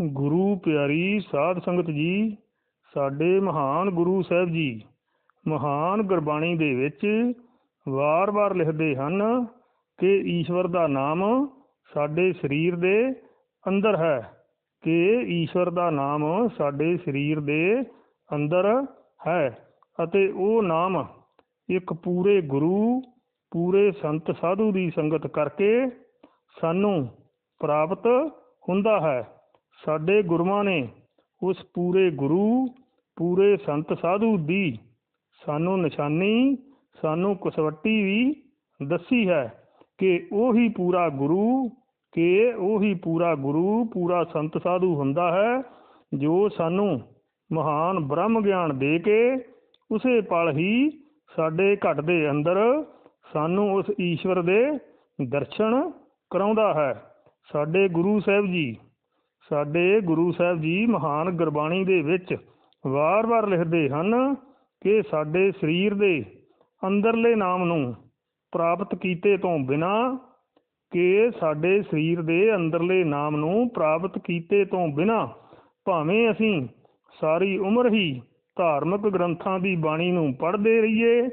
ਗੁਰੂ ਪਿਆਰੀ ਸਾਧ ਸੰਗਤ ਜੀ, ਸਾਡੇ ਮਹਾਨ ਗੁਰੂ ਸਾਹਿਬ ਜੀ, ਮਹਾਨ ਗੁਰਬਾਣੀ ਦੇ ਵਿੱਚ ਵਾਰ-ਵਾਰ ਲਿਖਦੇ ਹਨ ਕਿ ਈਸ਼ਵਰ ਦਾ ਨਾਮ ਸਾਡੇ ਸਰੀਰ ਦੇ ਅੰਦਰ ਹੈ, ਕਿ ਈਸ਼ਵਰ ਦਾ ਨਾਮ ਸਾਡੇ ਸਰੀਰ ਦੇ ਅੰਦਰ ਹੈ ਅਤੇ ਉਹ ਨਾਮ ਇੱਕ ਪੂਰੇ ਗੁਰੂ, ਪੂਰੇ ਸੰਤ ਸਾਧੂ ਦੀ ਸੰਗਤ ਕਰਕੇ ਸਾਨੂੰ ਪ੍ਰਾਪਤ ਹੁੰਦਾ ਹੈ। ਸਾਡੇ ਗੁਰੂਆਂ ਨੇ ਉਸ ਪੂਰੇ ਗੁਰੂ, ਪੂਰੇ ਸੰਤ ਸਾਧੂ ਦੀ ਸਾਨੂੰ ਨਿਸ਼ਾਨੀ, ਸਾਨੂੰ ਕਸਵੱਟੀ ਵੀ ਦੱਸੀ ਹੈ ਕਿ ਉਹੀ ਪੂਰਾ ਗੁਰੂ, ਕਿ ਉਹੀ ਪੂਰਾ ਗੁਰੂ, ਪੂਰਾ ਸੰਤ ਸਾਧੂ ਹੁੰਦਾ ਹੈ, ਜੋ ਸਾਨੂੰ ਮਹਾਨ ਬ੍ਰਹਮ ਗਿਆਨ ਦੇ ਕੇ ਉਸੇ ਪਲ ਹੀ ਸਾਡੇ ਘਟ ਦੇ ਅੰਦਰ ਸਾਨੂੰ ਉਸ ਈਸ਼ਵਰ ਦੇ ਦਰਸ਼ਨ ਕਰਾਉਂਦਾ ਹੈ। ਸਾਡੇ ਗੁਰੂ ਸਾਹਿਬ ਜੀ ਸਾਡੇ ਗੁਰੂ ਸਾਹਿਬ ਜੀ ਮਹਾਨ ਗੁਰਬਾਣੀ ਦੇ ਵਿੱਚ ਵਾਰ-ਵਾਰ ਲਿਖਦੇ ਹਨ ਕਿ ਸਾਡੇ ਸਰੀਰ ਦੇ ਅੰਦਰਲੇ ਨਾਮ ਨੂੰ ਪ੍ਰਾਪਤ ਕੀਤੇ ਤੋਂ ਬਿਨਾ ਕਿ ਸਾਡੇ ਸਰੀਰ ਦੇ ਅੰਦਰਲੇ ਨਾਮ ਨੂੰ ਪ੍ਰਾਪਤ ਕੀਤੇ ਤੋਂ ਬਿਨਾ ਭਾਵੇਂ ਅਸੀਂ ਸਾਰੀ ਉਮਰ ਹੀ ਧਾਰਮਿਕ ਗ੍ਰੰਥਾਂ ਦੀ ਬਾਣੀ ਨੂੰ ਪੜ੍ਹਦੇ ਰਹੀਏ,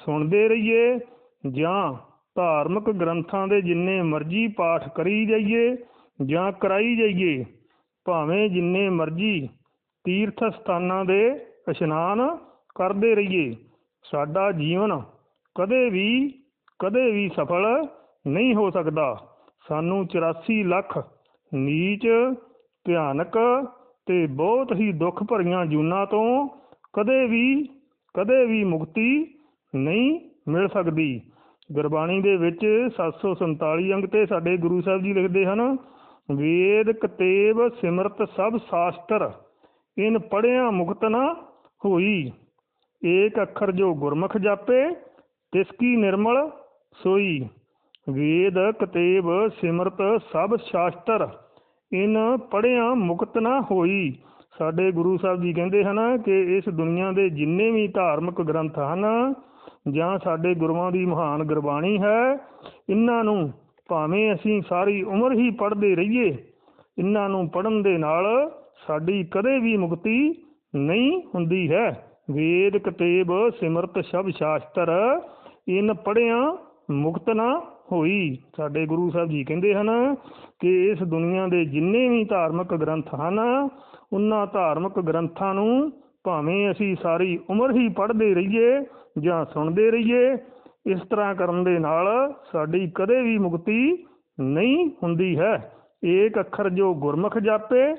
ਸੁਣਦੇ ਰਹੀਏ ਜਾਂ ਧਾਰਮਿਕ ਗ੍ਰੰਥਾਂ ਦੇ ਜਿੰਨੇ ਮਰਜ਼ੀ ਪਾਠ ਕਰੀ ਜਾਈਏ ਜਾਂ ਕਰਾਈ ਜਾਈਏ ਭਾਵੇਂ ਜਿੰਨੇ ਮਰਜ਼ੀ ਤੀਰਥ ਸਥਾਨਾਂ ਦੇ ਇਸ਼ਨਾਨ ਕਰਦੇ ਰਹੀਏ, ਸਾਡਾ ਜੀਵਨ ਕਦੇ ਵੀ ਕਦੇ ਵੀ ਸਫਲ ਨਹੀਂ ਹੋ ਸਕਦਾ। ਸਾਨੂੰ 84 ਲੱਖ ਨੀਚ, ਭਿਆਨਕ ਤੇ ਬਹੁਤ ਹੀ ਦੁੱਖ ਭਰੀਆਂ ਜੂਨਾਂ ਤੋਂ ਕਦੇ ਵੀ ਕਦੇ ਵੀ ਮੁਕਤੀ ਨਹੀਂ ਮਿਲ ਸਕਦੀ। ਗੁਰਬਾਣੀ ਦੇ ਵਿੱਚ 747 ਅੰਗ ਤੇ ਸਾਡੇ ਗੁਰੂ ਸਾਹਿਬ ਜੀ ਲਿਖਦੇ ਹਨ ਵੇਦ ਕਤੇਬ ਸਿਮਰਤ ਸਭ ਸ਼ਾਸਤਰ ਇਨ ਪੜਿਆ ਮੁਕਤ ਨਾ ਹੋਈ। ਏਕ ਅੱਖਰ ਜੋ ਗੁਰਮੁਖ ਜਾਪੇ, ਤਿਸ ਕੀ ਨਿਰਮਲ ਸੋਈ। ਵੇਦ ਕਤੇਬ ਸਿਮਰਤ ਸਭ ਸ਼ਾਸਤਰ ਇਨ ਪੜਿਆ ਮੁਕਤ ਨਾ ਹੋਈ। ਸਾਡੇ ਗੁਰੂ ਸਾਹਿਬ ਜੀ ਕਹਿੰਦੇ ਹਨ ਕਿ ਇਸ ਦੁਨੀਆ ਦੇ ਜਿੰਨੇ ਵੀ ਧਾਰਮਿਕ ਗ੍ਰੰਥ ਹਨ, ਜਾਂ ਸਾਡੇ ਗੁਰੂਆਂ ਦੀ ਮਹਾਨ ਗੁਰਬਾਣੀ ਹੈ ਇਹਨਾਂ ਨੂੰ ਭਾਵੇਂ ਅਸੀਂ ਸਾਰੀ ਉਮਰ ਹੀ ਪੜ੍ਹਦੇ ਰਹੀਏ ਇਹਨਾਂ ਨੂੰ ਪੜਨ ਦੇ ਨਾਲ ਸਾਡੀ ਕਦੇ ਵੀ ਮੁਕਤੀ ਨਹੀਂ ਹੁੰਦੀ ਹੈ। ਵੇਦ, ਕਤੇਬ, ਸਿਮਰਤ ਸ਼ਬ ਸ਼ਾਸਤਰ, ਇਨ ਪੜਿਆ ਮੁਕਤ ਨਾ ਹੋਈ। ਸਾਡੇ ਗੁਰੂ ਸਾਹਿਬ ਜੀ ਕਹਿੰਦੇ ਹਨ ਕਿ ਇਸ ਦੁਨੀਆ ਦੇ ਜਿੰਨੇ ਵੀ ਧਾਰਮਿਕ ਗ੍ਰੰਥ ਹਨ ਉਹਨਾਂ ਧਾਰਮਿਕ ਗ੍ਰੰਥਾਂ ਨੂੰ ਭਾਵੇਂ ਅਸੀਂ ਸਾਰੀ ਉਮਰ ਹੀ ਪੜ੍ਹਦੇ ਰਹੀਏ ਜਾਂ ਸੁਣਦੇ ਰਹੀਏ ਇਸ ਤਰ੍ਹਾਂ ਕਰਨ ਦੇ ਨਾਲ ਸਾਡੀ ਕਦੇ ਵੀ ਮੁਕਤੀ ਨਹੀਂ ਹੁੰਦੀ ਹੈ। ਏਕ ਅੱਖਰ ਜੋ ਗੁਰਮੁਖ ਜਾਪੇ,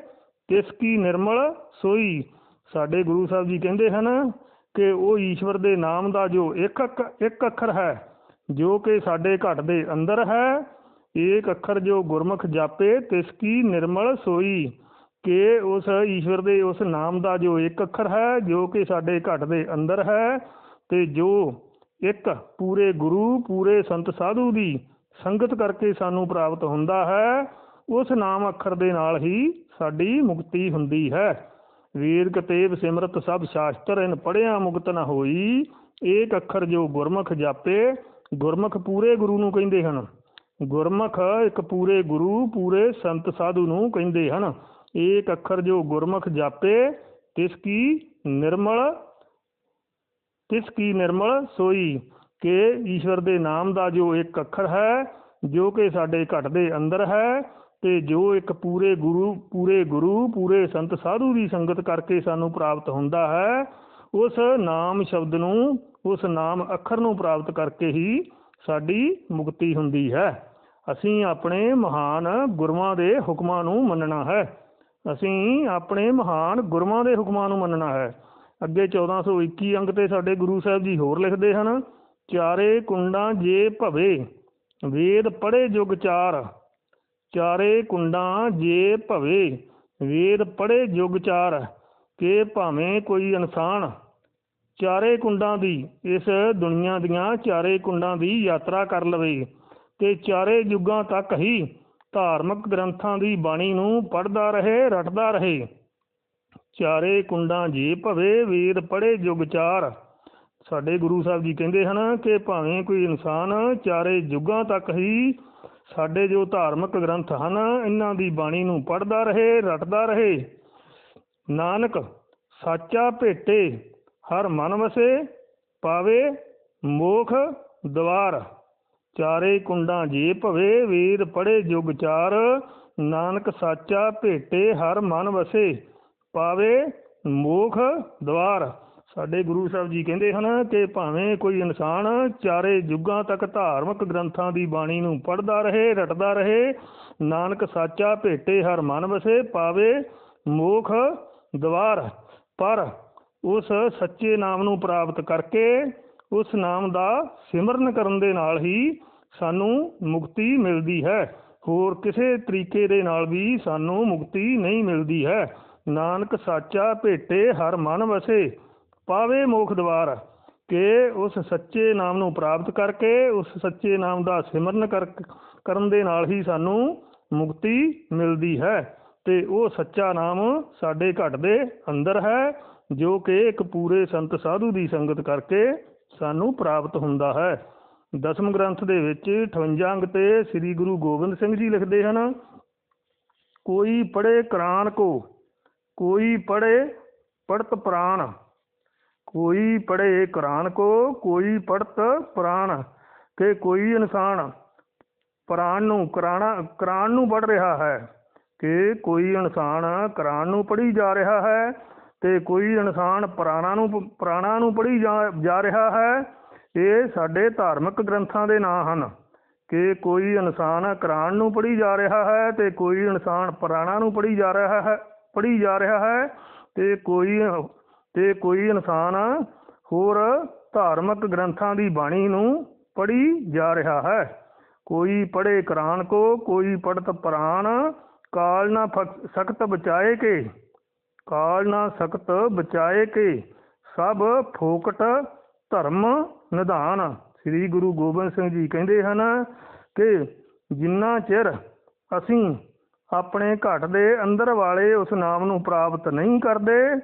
ਤਿਸ ਕੀ ਨਿਰਮਲ ਸੋਈ। ਸਾਡੇ ਗੁਰੂ ਸਾਹਿਬ ਜੀ ਕਹਿੰਦੇ ਹਨ ਕਿ ਉਹ ਈਸ਼ਵਰ ਦੇ ਨਾਮ ਦਾ ਜੋ ਇੱਕ ਇੱਕ ਅੱਖਰ ਹੈ, ਜੋ ਕਿ ਸਾਡੇ ਘਟ ਦੇ ਅੰਦਰ ਹੈ, ਏਕ ਅੱਖਰ ਜੋ ਗੁਰਮੁਖ ਜਾਪੇ, ਤਿਸ ਕੀ ਨਿਰਮਲ ਸੋਈ। ਕਿ ਉਸ ਈਸ਼ਵਰ ਦੇ ਉਸ ਨਾਮ ਦਾ ਜੋ ਇੱਕ ਅੱਖਰ ਹੈ, ਜੋ ਕਿ ਸਾਡੇ ਘਟ ਦੇ ਅੰਦਰ ਹੈ, ਤੇ ਜੋ ਇੱਕ ਪੂਰੇ ਗੁਰੂ, ਪੂਰੇ ਸੰਤ ਸਾਧੂ ਦੀ ਸੰਗਤ ਕਰਕੇ ਸਾਨੂੰ ਪ੍ਰਾਪਤ ਹੁੰਦਾ ਹੈ, ਉਸ ਨਾਮ ਅੱਖਰ ਦੇ ਨਾਲ ਹੀ ਸਾਡੀ ਮੁਕਤੀ ਹੁੰਦੀ ਹੈ। ਵੇਦ, ਕਤੇਬ, ਸਿਮਰਤ ਸਭ ਸ਼ਾਸਤਰ ਇਨ ਪੜਿਆ ਮੁਕਤ ਨਾ ਹੋਈ। ਏਕ ਅੱਖਰ ਜੋ ਗੁਰਮੁਖ ਜਾਪੇ, ਗੁਰਮੁਖ ਪੂਰੇ ਗੁਰੂ ਨੂੰ ਕਹਿੰਦੇ ਹਨ। ਗੁਰਮੁਖ ਇੱਕ ਪੂਰੇ ਗੁਰੂ, ਪੂਰੇ ਸੰਤ ਸਾਧੂ ਨੂੰ ਕਹਿੰਦੇ ਹਨ। ਏਕ ਅੱਖਰ ਜੋ ਗੁਰਮੁਖ ਜਾਪੇ, ਤਿਸ ਕੀ ਨਿਰਮਲ ਤਿਸ ਕੀ ਨਿਰਮਲ? ਸੋਈ ਕਿ ਈਸ਼ਵਰ ਦੇ ਨਾਮ ਦਾ ਜੋ ਇੱਕ ਅੱਖਰ ਹੈ, ਜੋ ਕਿ ਸਾਡੇ ਘਟ ਦੇ ਅੰਦਰ ਹੈ, ਤੇ ਜੋ ਇੱਕ ਪੂਰੇ ਗੁਰੂ ਪੂਰੇ ਗੁਰੂ, ਪੂਰੇ ਸੰਤ ਸਾਧੂ ਦੀ ਸੰਗਤ ਕਰਕੇ ਸਾਨੂੰ ਪ੍ਰਾਪਤ ਹੁੰਦਾ ਹੈ, ਉਸ ਨਾਮ ਸ਼ਬਦ ਨੂੰ, ਉਸ ਨਾਮ ਅੱਖਰ ਨੂੰ ਪ੍ਰਾਪਤ ਕਰਕੇ ਹੀ ਸਾਡੀ ਮੁਕਤੀ ਹੁੰਦੀ ਹੈ। ਅਸੀਂ ਆਪਣੇ ਮਹਾਨ ਗੁਰੂਆਂ ਦੇ ਹੁਕਮਾਂ ਨੂੰ ਮੰਨਣਾ ਹੈ। ਅਸੀਂ ਆਪਣੇ ਮਹਾਨ ਗੁਰੂਆਂ ਦੇ ਹੁਕਮਾਂ ਨੂੰ ਮੰਨਣਾ ਹੈ। ਅੱਗੇ 1421 ਅੰਕ ਤੇ ਸਾਡੇ ਗੁਰੂ ਸਾਹਿਬ ਜੀ ਹੋਰ ਲਿਖਦੇ ਹਨ, ਚਾਰੇ ਕੁੰਡਾਂ ਜੇ ਭਵੇ, ਵੇਦ ਪੜ੍ਹੇ ਜੁਗ ਚਾਰ। ਚਾਰੇ ਕੁੰਡਾਂ ਜੇ ਭਵੇ, ਵੇਦ ਪੜ੍ਹੇ ਜੁਗ ਚਾਰ, ਕਿ ਭਾਵੇਂ ਕੋਈ ਇਨਸਾਨ ਚਾਰੇ ਕੁੰਡਾਂ ਦੀ, ਇਸ ਦੁਨੀਆ ਦੀਆਂ ਚਾਰੇ ਕੁੰਡਾਂ ਦੀ ਯਾਤਰਾ ਕਰ ਲਵੇ ਤੇ ਚਾਰੇ ਯੁੱਗਾਂ ਤੱਕ ਹੀ ਧਾਰਮਿਕ ਗ੍ਰੰਥਾਂ ਦੀ ਬਾਣੀ ਨੂੰ ਪੜ੍ਹਦਾ ਰਹੇ, ਰਟਦਾ ਰਹੇ। ਚਾਰੇ ਕੁੰਡਾਂ ਜੀ ਭਵੇ ਵੇਦ ਪੜ੍ਹੇ ਜੁਗ ਚਾਰ। ਸਾਡੇ ਗੁਰੂ ਸਾਹਿਬ ਜੀ ਕਹਿੰਦੇ ਹਨ ਕਿ ਭਾਵੇਂ ਕੋਈ ਇਨਸਾਨ ਚਾਰੇ ਯੁੱਗਾਂ ਤੱਕ ਹੀ ਸਾਡੇ ਜੋ ਧਾਰਮਿਕ ਗ੍ਰੰਥ ਹਨ, ਇਹਨਾਂ ਦੀ ਬਾਣੀ ਨੂੰ ਪੜਦਾ ਰਹੇ, ਰਟਦਾ ਰਹੇ। ਨਾਨਕ, ਸਾਚਾ ਭੇਟੇ, ਹਰ ਮਨ ਵਸੇ, ਪਾਵੇ ਮੋਖ ਦਵਾਰ। ਚਾਰੇ ਕੁੰਡਾਂ ਜੇ ਭਵੇ ਵੀਰ ਪੜ੍ਹੇ ਜੁਗ ਚਾਰ, ਨਾਨਕ ਸਾਚਾ ਭੇਟੇ, ਹਰ ਮਨ ਵਸੇ। ਪਾਵੇ ਮੋਖ ਦਵਾਰ। ਸਾਡੇ ਗੁਰੂ ਸਾਹਿਬ ਜੀ ਕਹਿੰਦੇ ਹਨ ਕਿ ਭਾਵੇਂ ਕੋਈ ਇਨਸਾਨ ਚਾਰੇ ਯੁੱਗਾਂ ਤੱਕ ਧਾਰਮਿਕ ਗ੍ਰੰਥਾਂ ਦੀ ਬਾਣੀ ਨੂੰ ਪੜ੍ਹਦਾ ਰਹੇ, ਰਟਦਾ ਰਹੇ, ਨਾਨਕ ਸਾਚਾ ਭੇਟੇ ਹਰ ਮਨ ਵਸੇ, ਪਾਵੇ ਮੋਖ ਦਵਾਰ। ਪਰ ਉਸ ਸੱਚੇ ਨਾਮ ਨੂੰ ਪ੍ਰਾਪਤ ਕਰਕੇ ਉਸ ਨਾਮ ਦਾ ਸਿਮਰਨ ਕਰਨ ਦੇ ਨਾਲ ਹੀ ਸਾਨੂੰ ਮੁਕਤੀ ਮਿਲਦੀ ਹੈ। ਹੋਰ ਕਿਸੇ ਤਰੀਕੇ ਦੇ ਨਾਲ ਵੀ ਸਾਨੂੰ ਮੁਕਤੀ ਨਹੀਂ ਮਿਲਦੀ ਹੈ। ਨਾਨਕ ਸਾਚਾ ਭੇਟੇ ਹਰ ਮਨ ਵਸੇ, ਪਾਵੇ ਮੋਖ ਦਵਾਰ, ਕਿ ਉਸ ਸੱਚੇ ਨਾਮ ਨੂੰ ਪ੍ਰਾਪਤ ਕਰਕੇ, ਉਸ ਸੱਚੇ ਨਾਮ ਦਾ ਸਿਮਰਨ ਕਰ, ਕਰਨ ਦੇ ਨਾਲ ਹੀ ਸਾਨੂੰ ਮੁਕਤੀ ਮਿਲਦੀ ਹੈ, ਤੇ ਉਹ ਸੱਚਾ ਨਾਮ ਸਾਡੇ ਘਟ ਦੇ ਅੰਦਰ ਹੈ, ਜੋ ਕਿ ਇੱਕ ਪੂਰੇ ਸੰਤ ਸਾਧੂ ਦੀ ਸੰਗਤ ਕਰਕੇ ਸਾਨੂੰ ਪ੍ਰਾਪਤ ਹੁੰਦਾ ਹੈ। ਦਸਮ ਗ੍ਰੰਥ ਦੇ ਵਿੱਚ 58 ਅੰਗ ਤੇ ਸ੍ਰੀ ਗੁਰੂ ਗੋਬਿੰਦ ਸਿੰਘ ਜੀ ਲਿਖਦੇ ਹਨ, ਕੋਈ ਪੜੇ ਕੁਰਾਨ ਕੋ ਕੋਈ ਪੜੇ ਪੜਤ ਪ੍ਰਾਨ, ਕੋਈ ਪੜੇ ਕੁਰਾਨ ਕੋ, ਕੋਈ ਪੜਤ ਪ੍ਰਾਨ ਕਿ ਕੋਈ ਇਨਸਾਨ ਪ੍ਰਾਨ ਨੂੰ ਕਰਾਣਾ ਕੁਰਾਨ ਨੂੰ ਪੜ ਰਿਹਾ ਹੈ ਕਿ ਕੋਈ ਇਨਸਾਨ ਕੁਰਾਨ ਨੂੰ ਪੜ੍ਹੀ ਜਾ ਰਿਹਾ ਹੈ, ਤੇ ਕੋਈ ਇਨਸਾਨ ਪ੍ਰਾਣਾ ਨੂੰ ਪ੍ਰਾਣਾ ਨੂੰ ਪੜ੍ਹੀ ਜਾ ਜਾ ਰਿਹਾ ਹੈ, ਇਹ ਸਾਡੇ ਧਾਰਮਿਕ ਗ੍ਰੰਥਾਂ ਦੇ ਨਾਂ ਹਨ, ਕਿ ਕੋਈ ਇਨਸਾਨ ਕੁਰਾਨ ਨੂੰ ਪੜ੍ਹੀ ਜਾ ਰਿਹਾ ਹੈ, ਤੇ ਕੋਈ ਇਨਸਾਨ ਪ੍ਰਾਣਾ ਨੂੰ ਪੜ੍ਹੀ ਜਾ ਰਿਹਾ ਹੈ। ਪੜ੍ਹੀ ਜਾ ਰਿਹਾ ਹੈ ਤੇ ਕੋਈ ਤੇ ਕੋਈ ਇਨਸਾਨ ਹੋਰ ਧਾਰਮਿਕ ਗ੍ਰੰਥਾਂ ਦੀ ਬਾਣੀ ਨੂੰ ਪੜ੍ਹੀ ਜਾ ਰਿਹਾ ਹੈ। ਕੋਈ ਪੜ੍ਹੇ ਕੁਰਾਨ ਕੋ, ਕੋਈ ਪੜਤ ਪ੍ਰਾਨ ਕਾਲ ਨਾ ਸਖਤ ਬਚਾਏ ਕੇ, ਕਾਲ ਨਾ ਸਖਤ ਬਚਾਏ ਕੇ, ਸਭ ਫੋਕਟ ਧਰਮ ਨਿਧਾਨ। ਸ੍ਰੀ ਗੁਰੂ ਗੋਬਿੰਦ ਸਿੰਘ ਜੀ ਕਹਿੰਦੇ ਹਨ ਕਿ ਜਿੰਨਾ ਚਿਰ ਅਸੀਂ ਆਪਣੇ ਘਟ ਦੇ ਅੰਦਰ ਵਾਲੇ ਉਸ ਨਾਮ ਨੂੰ ਪ੍ਰਾਪਤ ਨਹੀਂ ਕਰਦੇ,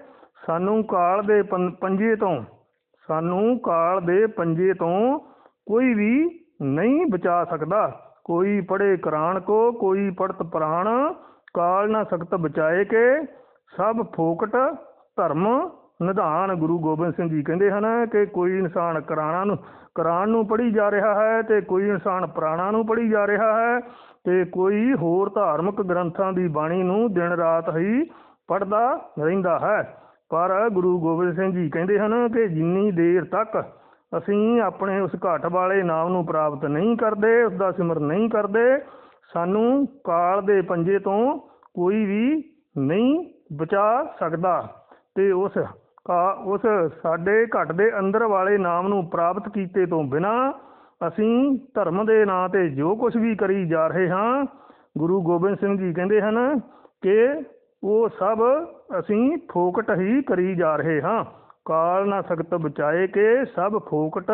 ਸਾਨੂੰ ਕਾਲ ਦੇ ਪੰਜੇ ਤੋਂ, ਸਾਨੂੰ ਕਾਲ ਦੇ ਪੰਜੇ ਤੋਂ ਕੋਈ ਵੀ ਨਹੀਂ ਬਚਾ ਸਕਦਾ। ਕੋਈ ਪੜੇ ਕੁਰਾਨ ਕੋ, ਕੋਈ ਪੜਤ ਪ੍ਰਾਣ, ਕਾਲ ਨਾ ਸਕਤ ਬਚਾਏ ਕੇ, ਸਭ ਫੋਕਟ ਧਰਮ ਨਿਧਾਨ ਗੁਰੂ ਗੋਬਿੰਦ ਸਿੰਘ ਜੀ ਕਹਿੰਦੇ ਹਨ ਕਿ ਕੋਈ ਇਨਸਾਨ ਕਰਾਣਾ ਨੂੰ ਕੁਰਾਨ ਨੂੰ ਪੜ੍ਹੀ ਜਾ ਰਿਹਾ ਹੈ ਤੇ ਕੋਈ ਇਨਸਾਨ ਪੁਰਾਣਾ ਨੂੰ ਪੜ੍ਹੀ ਜਾ ਰਿਹਾ ਹੈ ਤੇ ਕੋਈ ਹੋਰ ਧਾਰਮਿਕ ਗ੍ਰੰਥਾਂ ਦੀ ਬਾਣੀ ਨੂੰ ਦਿਨ ਰਾਤ ਹੀ ਪੜ੍ਹਦਾ ਰਹਿੰਦਾ ਹੈ। ਪਰ ਗੁਰੂ ਗੋਬਿੰਦ ਸਿੰਘ ਜੀ ਕਹਿੰਦੇ ਹਨ ਕਿ ਜਿੰਨੀ ਦੇਰ ਤੱਕ ਅਸੀਂ ਆਪਣੇ ਉਸ ਘਾਟ ਵਾਲੇ ਨਾਮ ਨੂੰ ਪ੍ਰਾਪਤ ਨਹੀਂ ਕਰਦੇ ਉਸ ਦਾ ਸਿਮਰਨ ਨਹੀਂ ਕਰਦੇ, ਸਾਨੂੰ ਕਾਲ ਦੇ ਪੰਜੇ ਤੋਂ ਕੋਈ ਵੀ ਨਹੀਂ ਬਚਾ ਸਕਦਾ ਤੇ ਉਸ ਕਾ- ਉਸ ਸਾਡੇ ਘਟ ਦੇ ਅੰਦਰ ਵਾਲੇ ਨਾਮ ਨੂੰ ਪ੍ਰਾਪਤ ਕੀਤੇ ਤੋਂ ਬਿਨਾ ਅਸੀਂ ਧਰਮ ਦੇ ਨਾਂ ਤੇ ਜੋ ਕੁਝ ਵੀ ਕਰੀ ਜਾ ਰਹੇ ਹਾਂ, ਗੁਰੂ ਗੋਬਿੰਦ ਸਿੰਘ ਜੀ ਕਹਿੰਦੇ ਹਨ ਕਿ ਉਹ ਸਭ ਅਸੀਂ ਫੋਕਟ ਹੀ ਕਰੀ ਜਾ ਰਹੇ ਹਾਂ। ਕਾਲ ਨਾ ਸ਼ਕਤ ਬਚਾਏ ਕਿ ਸਭ ਫੋਕਟ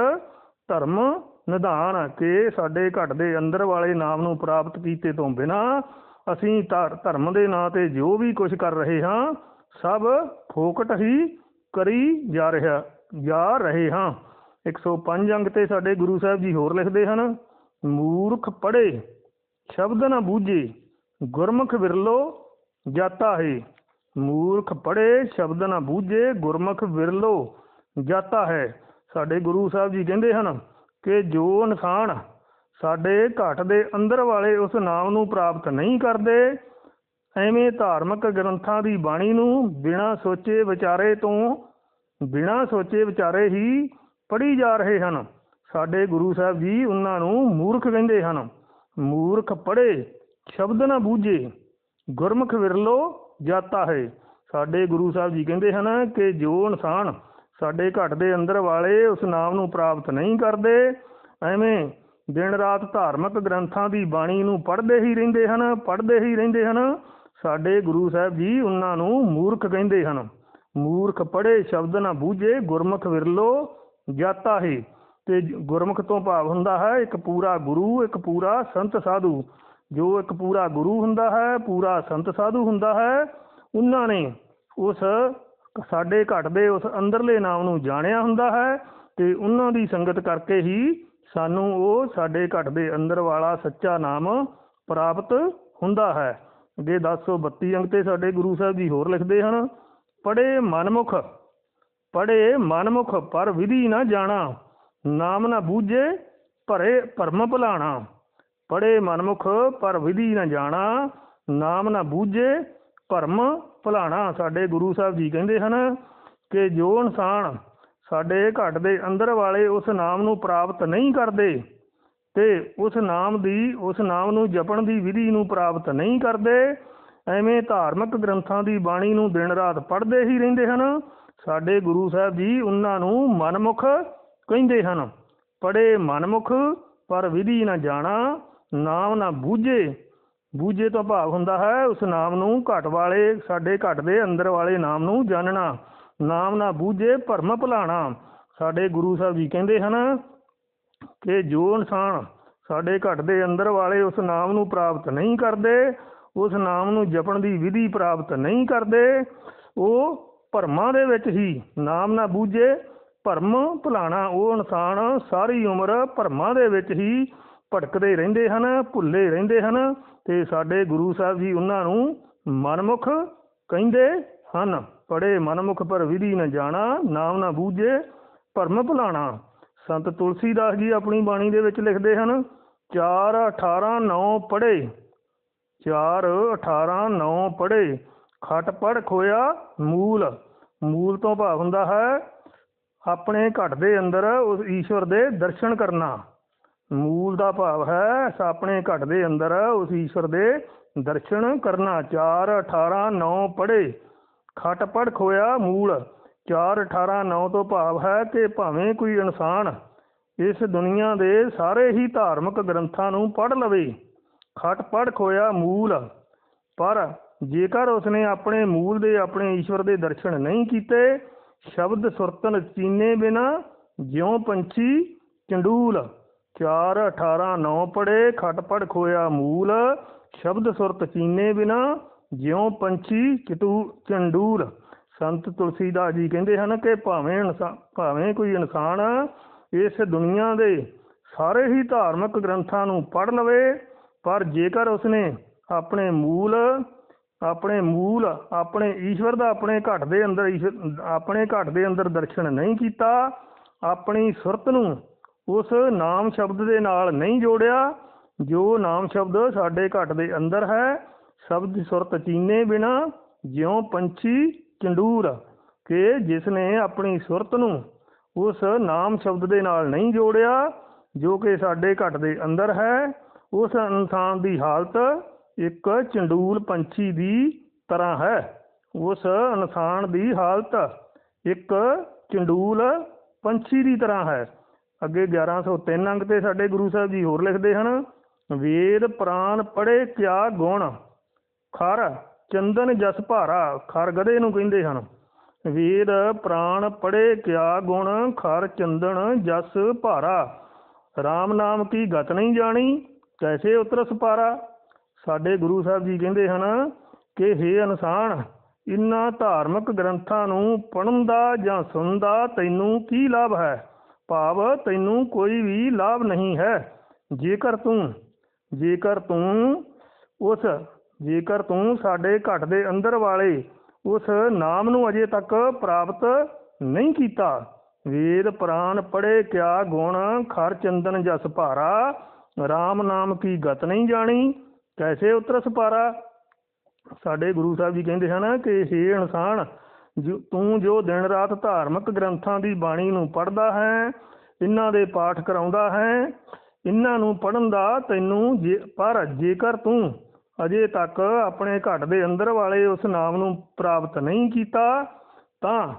ਧਰਮ ਨਿਧਾਨ ਕਿ ਸਾਡੇ ਘਟ ਦੇ ਅੰਦਰ ਵਾਲੇ ਨਾਮ ਨੂੰ ਪ੍ਰਾਪਤ ਕੀਤੇ ਤੋਂ ਬਿਨਾ ਅਸੀਂ ਧਰ- ਧਰਮ ਦੇ ਨਾਂ ਤੇ ਜੋ ਵੀ ਕੁਝ ਕਰ ਰਹੇ ਹਾਂ, ਸਭ ਫੋਕਟ ਹੀ ਕਰੀ ਜਾ ਰਿਹਾ, ਜਾ ਰਹੇ ਹਾਂ। 105 ਅੰਗ ਤੇ ਸਾਡੇ ਗੁਰੂ ਸਾਹਿਬ ਜੀ ਹੋਰ ਲਿਖਦੇ ਹਨ, ਮੂਰਖ ਪੜੇ ਸ਼ਬਦ ਨਾ ਬੂਝੇ, ਗੁਰਮੁਖ ਵਿਰਲੋ ਜਾਤਾ ਹੈ। ਮੂਰਖ ਪੜੇ ਸ਼ਬਦ ਨਾ ਬੂਝੇ, ਗੁਰਮੁਖ ਵਿਰਲੋ ਜਾਤਾ ਹੈ। ਸਾਡੇ ਗੁਰੂ ਸਾਹਿਬ ਜੀ ਕਹਿੰਦੇ ਹਨ ਕਿ ਜੋ ਇਨਸਾਨ ਸਾਡੇ ਘਟ ਦੇ ਅੰਦਰ ਵਾਲੇ ਉਸ ਨਾਮ ਨੂੰ ਪ੍ਰਾਪਤ ਨਹੀਂ ਕਰਦੇ ਐਵੇਂ ਧਾਰਮਿਕ ਗ੍ਰੰਥਾਂ ਦੀ ਬਾਣੀ ਨੂੰ ਬਿਨਾਂ ਸੋਚੇ ਵਿਚਾਰੇ ਤੋਂ ਬਿਨਾਂ ਸੋਚੇ ਵਿਚਾਰੇ ਹੀ ਪੜ੍ਹੀ ਜਾ ਰਹੇ ਹਨ। ਸਾਡੇ ਗੁਰੂ ਸਾਹਿਬ ਜੀ ਉਹਨਾਂ ਨੂੰ ਮੂਰਖ ਕਹਿੰਦੇ ਹਨ। ਮੂਰਖ ਪੜ੍ਹੇ, ਸ਼ਬਦ ਨਾ ਬੂਝੇ, ਗੁਰਮੁਖ ਵਿਰਲੋ ਜਾਤਾ ਹੈ। ਸਾਡੇ ਗੁਰੂ ਸਾਹਿਬ ਜੀ ਕਹਿੰਦੇ ਹਨ ਕਿ ਜੋ ਇਨਸਾਨ ਸਾਡੇ ਘਟ ਦੇ ਅੰਦਰ ਵਾਲੇ ਉਸ ਨਾਮ ਨੂੰ ਪ੍ਰਾਪਤ ਨਹੀਂ ਕਰਦੇ, ਐਵੇਂ ਦਿਨ ਰਾਤ ਧਾਰਮਿਕ ਗ੍ਰੰਥਾਂ ਦੀ ਬਾਣੀ ਨੂੰ ਪੜ੍ਹਦੇ ਹੀ ਰਹਿੰਦੇ ਹਨ, ਪੜ੍ਹਦੇ ਹੀ ਰਹਿੰਦੇ ਹਨ। ਸਾਡੇ ਗੁਰੂ ਸਾਹਿਬ ਜੀ ਉਹਨਾਂ ਨੂੰ ਮੂਰਖ ਕਹਿੰਦੇ ਹਨ। ਮੂਰਖ ਪੜੇ ਸ਼ਬਦ ਨਾ ਬੂਝੇ, ਗੁਰਮੁਖ ਵਿਰਲੋ ਜਾਤਾ ਹੈ। ਤੇ ਜ- ਗੁਰਮੁਖ ਤੋਂ ਭਾਵ ਹੁੰਦਾ ਹੈ, ਇੱਕ ਪੂਰਾ ਗੁਰੂ, ਇੱਕ ਪੂਰਾ ਸੰਤ ਸਾਧੂ। ਜੋ ਇੱਕ ਪੂਰਾ ਗੁਰੂ ਹੁੰਦਾ ਹੈ, ਪੂਰਾ ਸੰਤ ਸਾਧੂ ਹੁੰਦਾ ਹੈ, ਉਹਨਾਂ ਨੇ ਉਸ ਸਾਡੇ ਘਟ ਦੇ ਉਸ ਅੰਦਰਲੇ ਨਾਮ ਨੂੰ ਜਾਣਿਆ ਹੁੰਦਾ ਹੈ ਤੇ ਉਹਨਾਂ ਦੀ ਸੰਗਤ ਕਰਕੇ ਹੀ ਸਾਨੂੰ ਉਹ ਸਾਡੇ ਘਟ ਦੇ ਅੰਦਰ ਵਾਲਾ ਸੱਚਾ ਨਾਮ ਪ੍ਰਾਪਤ ਹੁੰਦਾ ਹੈ। ਅੱਗੇ 1032 ਅੰਕ ਤੇ ਸਾਡੇ ਗੁਰੂ ਸਾਹਿਬ ਜੀ ਹੋਰ ਲਿਖਦੇ ਹਨ ਪੜੇ ਮਨਮੁਖ ਪੜੇ ਮਨਮੁਖ, ਪਰ ਵਿਧੀ ਨਾ ਜਾਣਾ, ਨਾਮ ਨਾ ਬੂਝੇ, ਭਰੇ ਭਰਮ ਭੁਲਾਣਾ। ਪੜੇ ਮਨਮੁਖ, ਪਰ ਵਿਧੀ ਨਾ ਜਾਣਾ, ਨਾਮ ਨਾ ਬੂਝੇ, ਭਰਮ ਭੁਲਾਣਾ। ਸਾਡੇ ਗੁਰੂ ਸਾਹਿਬ ਜੀ ਕਹਿੰਦੇ ਹਨ ਕਿ ਜੋ ਇਨਸਾਨ ਸਾਡੇ ਘਟ ਦੇ ਅੰਦਰ ਵਾਲੇ ਉਸ ਨਾਮ ਨੂੰ ਪ੍ਰਾਪਤ ਨਹੀਂ ਕਰਦੇ ਤੇ ਉਸ ਨਾਮ ਦੀ, ਉਸ ਨਾਮ ਨੂੰ ਜਪਣ ਦੀ ਵਿਧੀ ਨੂੰ ਪ੍ਰਾਪਤ ਨਹੀਂ ਕਰਦੇ, ਐਵੇਂ ਧਾਰਮਿਕ ਗ੍ਰੰਥਾਂ ਦੀ ਬਾਣੀ ਨੂੰ ਦਿਨ ਰਾਤ ਪੜ੍ਹਦੇ ਹੀ ਰਹਿੰਦੇ ਹਨ। ਸਾਡੇ ਗੁਰੂ ਸਾਹਿਬ ਜੀ ਉਹਨਾਂ ਨੂੰ ਮਨਮੁਖ ਕਹਿੰਦੇ ਹਨ। ਪੜੇ ਮਨਮੁਖ, ਪਰ ਵਿਧੀ ਨਾ ਜਾਣਾ, ਨਾਮ ਨਾ ਬੂਝੇ। ਬੂਝੇ ਤੋਂ ਭਾਵ ਹੁੰਦਾ ਹੈ, ਉਸ ਨਾਮ ਨੂੰ ਘਟ ਵਾਲੇ, ਸਾਡੇ ਘਟ ਦੇ ਅੰਦਰ ਵਾਲੇ ਨਾਮ ਨੂੰ ਜਾਣਨਾ। ਨਾਮ ਨਾ ਬੂਝੇ, ਭਰਮ ਭੁਲਾਣਾ। ਸਾਡੇ ਗੁਰੂ ਸਾਹਿਬ ਜੀ ਕਹਿੰਦੇ ਹਨ ਕਿ ਜੋ ਇਨਸਾਨ ਸਾਡੇ ਘਟ ਦੇ ਅੰਦਰ ਵਾਲੇ ਉਸ ਨਾਮ ਨੂੰ ਪ੍ਰਾਪਤ ਨਹੀਂ ਕਰਦੇ, ਉਸ ਨਾਮ ਨੂੰ ਜਪਣ ਦੀ ਵਿਧੀ ਪ੍ਰਾਪਤ ਨਹੀਂ ਕਰਦੇ, ਉਹ ਭਰਮਾਂ ਦੇ ਵਿੱਚ ਹੀ ਨਾਮ ਨਾ ਬੂਝੇ, ਭਰਮ ਭੁਲਾਣਾ, ਉਹ ਇਨਸਾਨ ਸਾਰੀ ਉਮਰ ਭਰਮਾਂ ਦੇ ਵਿੱਚ ਹੀ ਭਟਕਦੇ ਰਹਿੰਦੇ ਹਨ, ਭੁੱਲੇ ਰਹਿੰਦੇ ਹਨ ਤੇ ਸਾਡੇ ਗੁਰੂ ਸਾਹਿਬ ਜੀ ਉਹਨਾਂ ਨੂੰ ਮਨਮੁਖ ਕਹਿੰਦੇ ਹਨ। ਪੜੇ ਮਨਮੁਖ ਪਰ ਵਿਧੀ ਨਾ ਜਾਣਾ, ਨਾਮ ਨਾ ਬੂਝੇ, ਭਰਮ ਭੁਲਾਣਾ। ਸੰਤ ਤੁਲਸੀਦਾਸ ਜੀ ਆਪਣੀ ਬਾਣੀ ਦੇ ਵਿੱਚ ਲਿਖਦੇ ਹਨ 4 18 9 ਪੜੇ 4 18 9 ਪੜੇ ਖਟ ਪੜ ਖੋਇਆ ਮੂਲ ਮੂਲ ਤੋਂ ਭਾਵ ਹੁੰਦਾ ਹੈ, ਆਪਣੇ ਘਟ ਦੇ ਅੰਦਰ ਉਸ ਈਸ਼ਵਰ ਦੇ ਦਰਸ਼ਨ ਕਰਨਾ। ਮੂਲ ਦਾ ਭਾਵ ਹੈ, ਆਪਣੇ ਘਟ ਦੇ ਅੰਦਰ ਉਸ ਈਸ਼ਵਰ ਦੇ ਦਰਸ਼ਨ ਕਰਨਾ। 4 18 9 ਪੜੇ ਖਟ ਪੜ ਖੋਇਆ ਮੂਲ 4 18 9 ਤੋਂ ਭਾਵ ਹੈ ਕਿ ਭਾਵੇਂ ਕੋਈ ਇਨਸਾਨ ਇਸ ਦੁਨੀਆ ਦੇ ਸਾਰੇ ਹੀ ਧਾਰਮਿਕ ਗ੍ਰੰਥਾਂ ਨੂੰ ਪੜ੍ਹ ਲਵੇ, ਖਟ ਪੜ ਖੋਇਆ ਮੂਲ, ਪਰ ਜੇਕਰ ਉਸਨੇ ਆਪਣੇ ਮੂਲ ਦੇ ਆਪਣੇ ਈਸ਼ਵਰ ਦੇ ਦਰਸ਼ਨ ਨਹੀਂ ਕੀਤੇ, ਸ਼ਬਦ ਸੁਰਤਨ ਚੀਨੇ ਬਿਨਾ ਜਿਉ ਪੰਛੀ ਚੰਡੂਲ 4 18 9 ਪੜੇ ਖਟ ਪੜ ਖੋਇਆ ਮੂਲ, ਸ਼ਬਦ ਸੁਰਤ ਚੀਨੇ ਬਿਨਾ ਜਿਉ ਪੰਛੀ ਚਟੂ, ਚੰਡੂਲ। ਸੰਤ ਤੁਲਸੀਦਾਸ ਜੀ ਕਹਿੰਦੇ ਹਨ ਕਿ ਭਾਵੇਂ ਇਨਸਾ- ਭਾਵੇਂ ਕੋਈ ਇਨਸਾਨ ਇਸ ਦੁਨੀਆ ਦੇ ਸਾਰੇ ਹੀ ਧਾਰਮਿਕ ਗ੍ਰੰਥਾਂ ਨੂੰ ਪੜ੍ਹ ਲਵੇ, ਪਰ ਜੇਕਰ ਉਸਨੇ ਆਪਣੇ ਮੂਲ ਆਪਣੇ ਮੂਲ, ਆਪਣੇ ਈਸ਼ਵਰ ਦਾ ਆਪਣੇ ਘਟ ਦੇ ਅੰਦਰ ਈਸ਼ਵਰ- ਆਪਣੇ ਘਟ ਦੇ ਅੰਦਰ ਦਰਸ਼ਨ ਨਹੀਂ ਕੀਤਾ, ਆਪਣੀ ਸੁਰਤ ਨੂੰ ਉਸ ਨਾਮ ਸ਼ਬਦ ਦੇ ਨਾਲ ਨਹੀਂ ਜੋੜਿਆ, ਜੋ ਨਾਮ ਸ਼ਬਦ ਸਾਡੇ ਘਟ ਦੇ ਅੰਦਰ ਹੈ, ਸ਼ਬਦ ਸੁਰਤ ਚੀਨੇ ਬਿਨਾ ਜਿਉ ਪੰਛੀ ਚੰਡੂਰ ਕਿ ਜਿਸ ਨੇ ਆਪਣੀ ਸੁਰਤ ਨੂੰ ਉਸ ਨਾਮ ਸ਼ਬਦ ਦੇ ਨਾਲ ਨਹੀਂ ਜੋੜਿਆ, ਜੋ ਕਿ ਸਾਡੇ ਘਟ ਦੇ ਅੰਦਰ ਹੈ, ਉਸ ਇਨਸਾਨ ਦੀ ਹਾਲਤ ਇੱਕ ਚੰਡੂਲ ਪੰਛੀ ਦੀ ਤਰ੍ਹਾਂ ਹੈ। ਉਸ ਇਨਸਾਨ ਦੀ ਹਾਲਤ ਇੱਕ ਚੰਡੂਲ ਪੰਛੀ ਦੀ ਤਰ੍ਹਾਂ ਹੈ। ਅੱਗੇ 1103 ਅੰਕ ਤੇ ਸਾਡੇ ਗੁਰੂ ਸਾਹਿਬ ਜੀ ਹੋਰ ਲਿਖਦੇ ਹਨ, ਵੇਦ ਪ੍ਰਾਨ ਪੜੇ ਕਿਆ ਗੁਣ, ਖਰ ਚੰਦਨ ਜਸ ਭਾਰਾ, ਖਰ ਗਧੇ ਨੂੰ ਕਹਿੰਦੇ ਹਨ। ਵੇਦ ਪ੍ਰਾਨ ਪੜੇ ਕਿਆ ਗੁਣ, ਖਰ ਚੰਦਨ ਜਸ ਭਾਰਾ। RAM ਨਾਮ ਕੀ ਗਤ ਨਹੀਂ ਜਾਣੀ, ਕੈਸੇ ਉਤਰਸ ਪਾਰਾ ਸਾਡੇ ਗੁਰੂ ਸਾਹਿਬ ਜੀ ਕਹਿੰਦੇ ਹਨ ਕਿ हे ਇਨਸਾਨ, ਇਨ੍ਹਾਂ ਧਾਰਮਿਕ ਗ੍ਰੰਥਾਂ ਨੂੰ ਪੜ੍ਹਨ ਦਾ ਜਾਂ ਸੁਣਨ ਦਾ ਤੈਨੂੰ ਕੀ ਲਾਭ ਹੈ? ਭਾਵ ਤੈਨੂੰ ਕੋਈ ਵੀ ਲਾਭ ਨਹੀਂ ਹੈ। ਜੇਕਰ ਤੂੰ ਜੇਕਰ ਤੂੰ ਉਸ ਜੇਕਰ ਤੂੰ ਸਾਡੇ ਘਟ ਦੇ ਅੰਦਰ ਵਾਲੇ ਉਸ ਨਾਮ ਨੂੰ ਅਜੇ ਤੱਕ ਪ੍ਰਾਪਤ ਨਹੀਂ ਕੀਤਾ, ਵੇਦ ਪ੍ਰਾਨ ਪੜੇ ਕਿਆ ਗੁਣ ਖਰ ਚੰਦਨ ਜਸ ਭਾਰਾ RAM ਨਾਮ ਕੀ ਗਤ ਨਹੀਂ ਜਾਣੀ, ਕੈਸੇ ਉਤਰਸ ਪਾਰਾ? ਸਾਡੇ ਗੁਰੂ ਸਾਹਿਬ ਜੀ ਕਹਿੰਦੇ ਹਨ ਕਿ हे ਇਨਸਾਨ ਤੂੰ ਜੋ ਦਿਨ ਰਾਤ ਧਾਰਮਿਕ ਗ੍ਰੰਥਾਂ ਦੀ ਬਾਣੀ ਨੂੰ ਪੜ੍ਹਦਾ ਹੈ, ਇਹਨਾਂ ਦੇ ਪਾਠ ਕਰਾਉਂਦਾ ਹੈ, ਇਹਨਾਂ ਨੂੰ ਪੜਨ ਦਾ ਤੈਨੂੰ ਜੇ ਪਰ ਜੇਕਰ ਤੂੰ ਅਜੇ ਤੱਕ ਆਪਣੇ ਘਟ ਦੇ ਅੰਦਰ ਵਾਲੇ ਉਸ ਨਾਮ ਨੂੰ ਪ੍ਰਾਪਤ ਨਹੀਂ ਕੀਤਾ, ਤਾਂ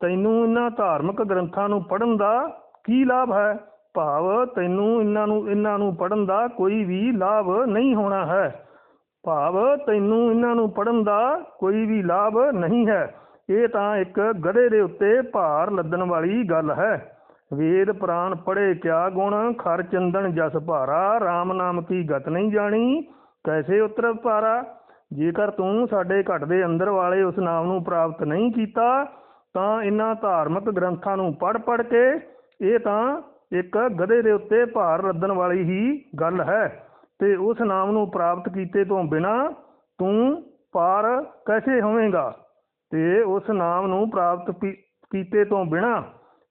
ਤੈਨੂੰ ਇਹਨਾਂ ਧਾਰਮਿਕ ਗ੍ਰੰਥਾਂ ਨੂੰ ਪੜਨ ਦਾ ਕੀ ਲਾਭ ਹੈ? ਭਾਵ ਤੈਨੂੰ ਇਹਨਾਂ ਨੂੰ ਇਹਨਾਂ ਨੂੰ ਪੜਨ ਦਾ ਕੋਈ ਵੀ ਲਾਭ ਨਹੀਂ ਹੋਣਾ ਹੈ। ਭਾਵ ਤੈਨੂੰ ਇਹਨਾਂ ਨੂੰ ਪੜਨ ਦਾ ਕੋਈ ਵੀ ਲਾਭ ਨਹੀਂ ਹੈ। ਇਹ ਤਾਂ ਇੱਕ ਗਧੇ ਦੇ ਉੱਤੇ ਭਾਰ ਲੱਦਣ ਵਾਲੀ ਗੱਲ ਹੈ। ਵੇਦ ਪ੍ਰਾਨ ਪੜੇ ਕਿਆ ਗੁਣ? ਖਰ ਚੰਦਨ ਜਸ ਭਾਰਾ RAM ਨਾਮ ਕੀ ਗਤ ਨਹੀਂ ਜਾਣੀ? ਕੈਸੇ ਉਤਰ ਪਾਰਾ? ਜੇਕਰ ਤੂੰ ਸਾਡੇ ਘਟ ਦੇ ਅੰਦਰ ਵਾਲੇ ਉਸ ਨਾਮ ਨੂੰ ਪ੍ਰਾਪਤ ਨਹੀਂ ਕੀਤਾ, ਤਾਂ ਇਹਨਾਂ ਧਾਰਮਿਕ ਗ੍ਰੰਥਾਂ ਨੂੰ ਪੜ੍ਹ ਪੜ੍ਹ ਕੇ ਇਹ ਤਾਂ ਇੱਕ ਗਧੇ ਦੇ ਉੱਤੇ ਭਾਰ ਰੱਦਣ ਵਾਲੀ ਹੀ ਗੱਲ ਹੈ ਤੇ ਉਸ ਨਾਮ ਨੂੰ ਪ੍ਰਾਪਤ ਕੀਤੇ ਤੋਂ ਬਿਨਾ ਤੂੰ ਪਾਰ ਕੈਸੇ ਹੋਵੇਂਗਾ? ਤੇ ਉਸ ਨਾਮ ਨੂੰ ਪ੍ਰਾਪਤ ਪੀ- ਕੀਤੇ ਤੋਂ ਬਿਨਾ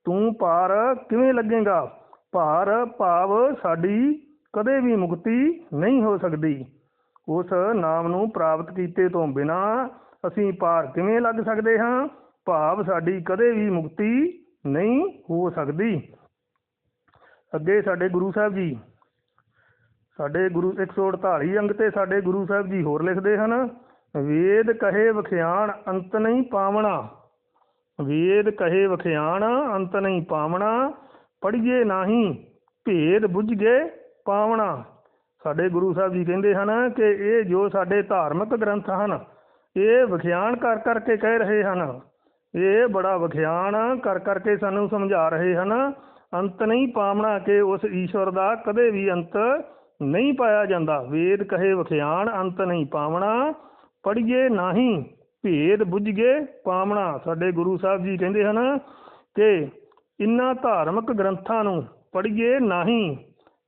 ਤੂੰ ਪਾਰ ਕਿਵੇਂ ਲੱਗੇਗਾ? ਭਾਰ, ਭਾਵ ਸਾਡੀ ਕਦੇ ਵੀ ਮੁਕਤੀ ਨਹੀਂ ਹੋ ਸਕਦੀ। ਉਸ ਨਾਮ ਨੂੰ ਪ੍ਰਾਪਤ ਕੀਤੇ ਤੋਂ ਬਿਨਾ ਅਸੀਂ ਪਾਰ ਕਿਵੇਂ ਲੱਗ ਸਕਦੇ ਹਾਂ? ਭਾਵ ਸਾਡੀ ਕਦੇ ਵੀ ਮੁਕਤੀ ਨਹੀਂ ਹੋ ਸਕਦੀ। ਅੱਗੇ ਸਾਡੇ ਗੁਰੂ ਸਾਹਿਬ ਜੀ, ਸਾਡੇ ਗੁਰੂ 148 ਅੰਗ ਤੇ ਸਾਡੇ ਗੁਰੂ ਸਾਹਿਬ ਜੀ ਹੋਰ ਲਿਖਦੇ ਹਨ, ਵੇਦ ਕਹੇ ਵਖਿਆਣ ਅੰਤ ਨਹੀਂ ਪਾਵਣਾ। ਵੇਦ ਕਹੇ ਵਖਿਆਣ ਅੰਤ ਨਹੀਂ ਪਾਵਣਾ। ਪੜੀਏ ਨਾਹੀ ਭੇਦ ਬੁੱਝ ਗਏ ਪਾਵਣਾ। ਸਾਡੇ ਗੁਰੂ ਸਾਹਿਬ ਜੀ ਕਹਿੰਦੇ ਹਨ ਕਿ ਇਹ ਜੋ ਸਾਡੇ ਧਾਰਮਿਕ ਗ੍ਰੰਥ ਹਨ, ਇਹ ਵਿਖਿਆਨ ਕਰ ਕਰਕੇ ਕਹਿ ਰਹੇ ਹਨ। ਇਹ ਬੜਾ ਵਿਖਿਆਨ ਕਰ ਕਰਕੇ ਸਾਨੂੰ ਸਮਝਾ ਰਹੇ ਹਨ। ਅੰਤ ਨਹੀਂ ਪਾਵਣਾ ਕਿ ਉਸ ਈਸ਼ਵਰ ਦਾ ਕਦੇ ਵੀ ਅੰਤ ਨਹੀਂ ਪਾਇਆ ਜਾਂਦਾ। ਵੇਦ ਕਹੇ ਵਿਖਿਆਨ ਅੰਤ ਨਹੀਂ ਪਾਵਣਾ ਪੜੀਏ ਨਾਹੀ ਭੇਦ ਬੁੱਝ ਪਾਵਣਾ। ਸਾਡੇ ਗੁਰੂ ਸਾਹਿਬ ਜੀ ਕਹਿੰਦੇ ਹਨ ਕਿ ਇਨ੍ਹਾਂ ਧਾਰਮਿਕ ਗ੍ਰੰਥਾਂ ਨੂੰ ਪੜੀਏ ਨਾਹੀ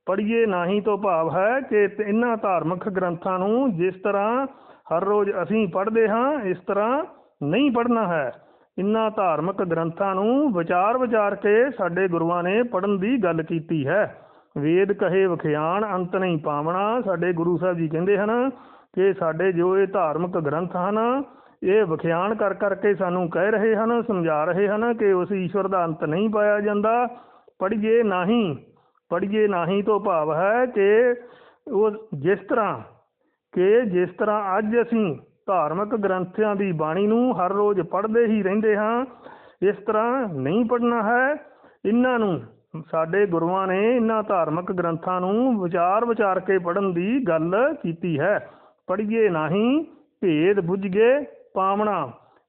ਪੜੀਏ ਨਾਹੀ ਤੋਂ ਭਾਵ ਹੈ ਕਿ ਇਹਨਾਂ ਧਾਰਮਿਕ ਗ੍ਰੰਥਾਂ ਨੂੰ ਜਿਸ ਤਰ੍ਹਾਂ ਹਰ ਰੋਜ਼ ਅਸੀਂ ਪੜ੍ਹਦੇ ਹਾਂ, ਇਸ ਤਰ੍ਹਾਂ ਨਹੀਂ ਪੜ੍ਹਨਾ ਹੈ। ਇਨ੍ਹਾਂ ਧਾਰਮਿਕ ਗ੍ਰੰਥਾਂ ਨੂੰ ਵਿਚਾਰ ਵਿਚਾਰ ਕੇ ਸਾਡੇ ਗੁਰੂਆਂ ਨੇ ਪੜ੍ਹਨ ਦੀ ਗੱਲ ਕੀਤੀ ਹੈ। ਵੇਦ ਕਹੇ ਵਿਖਿਆਨ ਅੰਤ ਨਹੀਂ ਪਾਵਣਾ। ਸਾਡੇ ਗੁਰੂ ਸਾਹਿਬ ਜੀ ਕਹਿੰਦੇ ਹਨ ਕਿ ਸਾਡੇ ਜੋ ਇਹ ਧਾਰਮਿਕ ਗ੍ਰੰਥ ਹਨ, ਇਹ ਵਿਖਿਆਨ ਕਰ ਕਰਕੇ ਸਾਨੂੰ ਕਹਿ ਰਹੇ ਹਨ, ਸਮਝਾ ਰਹੇ ਹਨ ਕਿ ਉਸ ਈਸ਼ਵਰ ਦਾ ਅੰਤ ਨਹੀਂ ਪਾਇਆ ਜਾਂਦਾ। ਪੜ੍ਹੀਏ ਨਹੀਂ ਪੜ੍ਹੀਏ ਨਹੀਂ ਤੋਂ ਭਾਵ ਹੈ ਕਿ ਉਹ ਜਿਸ ਤਰ੍ਹਾਂ ਕਿ ਜਿਸ ਤਰ੍ਹਾਂ ਅੱਜ ਅਸੀਂ ਧਾਰਮਿਕ ਗ੍ਰੰਥਾਂ ਦੀ ਬਾਣੀ ਨੂੰ ਹਰ ਰੋਜ਼ ਪੜ੍ਹਦੇ ਹੀ ਰਹਿੰਦੇ ਹਾਂ, ਇਸ ਤਰ੍ਹਾਂ ਨਹੀਂ ਪੜ੍ਹਨਾ ਹੈ। ਇਹਨਾਂ ਨੂੰ ਸਾਡੇ ਗੁਰੂਆਂ ਨੇ ਇਹਨਾਂ ਧਾਰਮਿਕ ਗ੍ਰੰਥਾਂ ਨੂੰ ਵਿਚਾਰ ਵਿਚਾਰ ਕੇ ਪੜ੍ਹਨ ਦੀ ਗੱਲ ਕੀਤੀ ਹੈ। ਪੜ੍ਹੀਏ ਨਹੀਂ ਭੇਦ ਬੁੱਝ ਗਏ ਪਾਵਣਾ,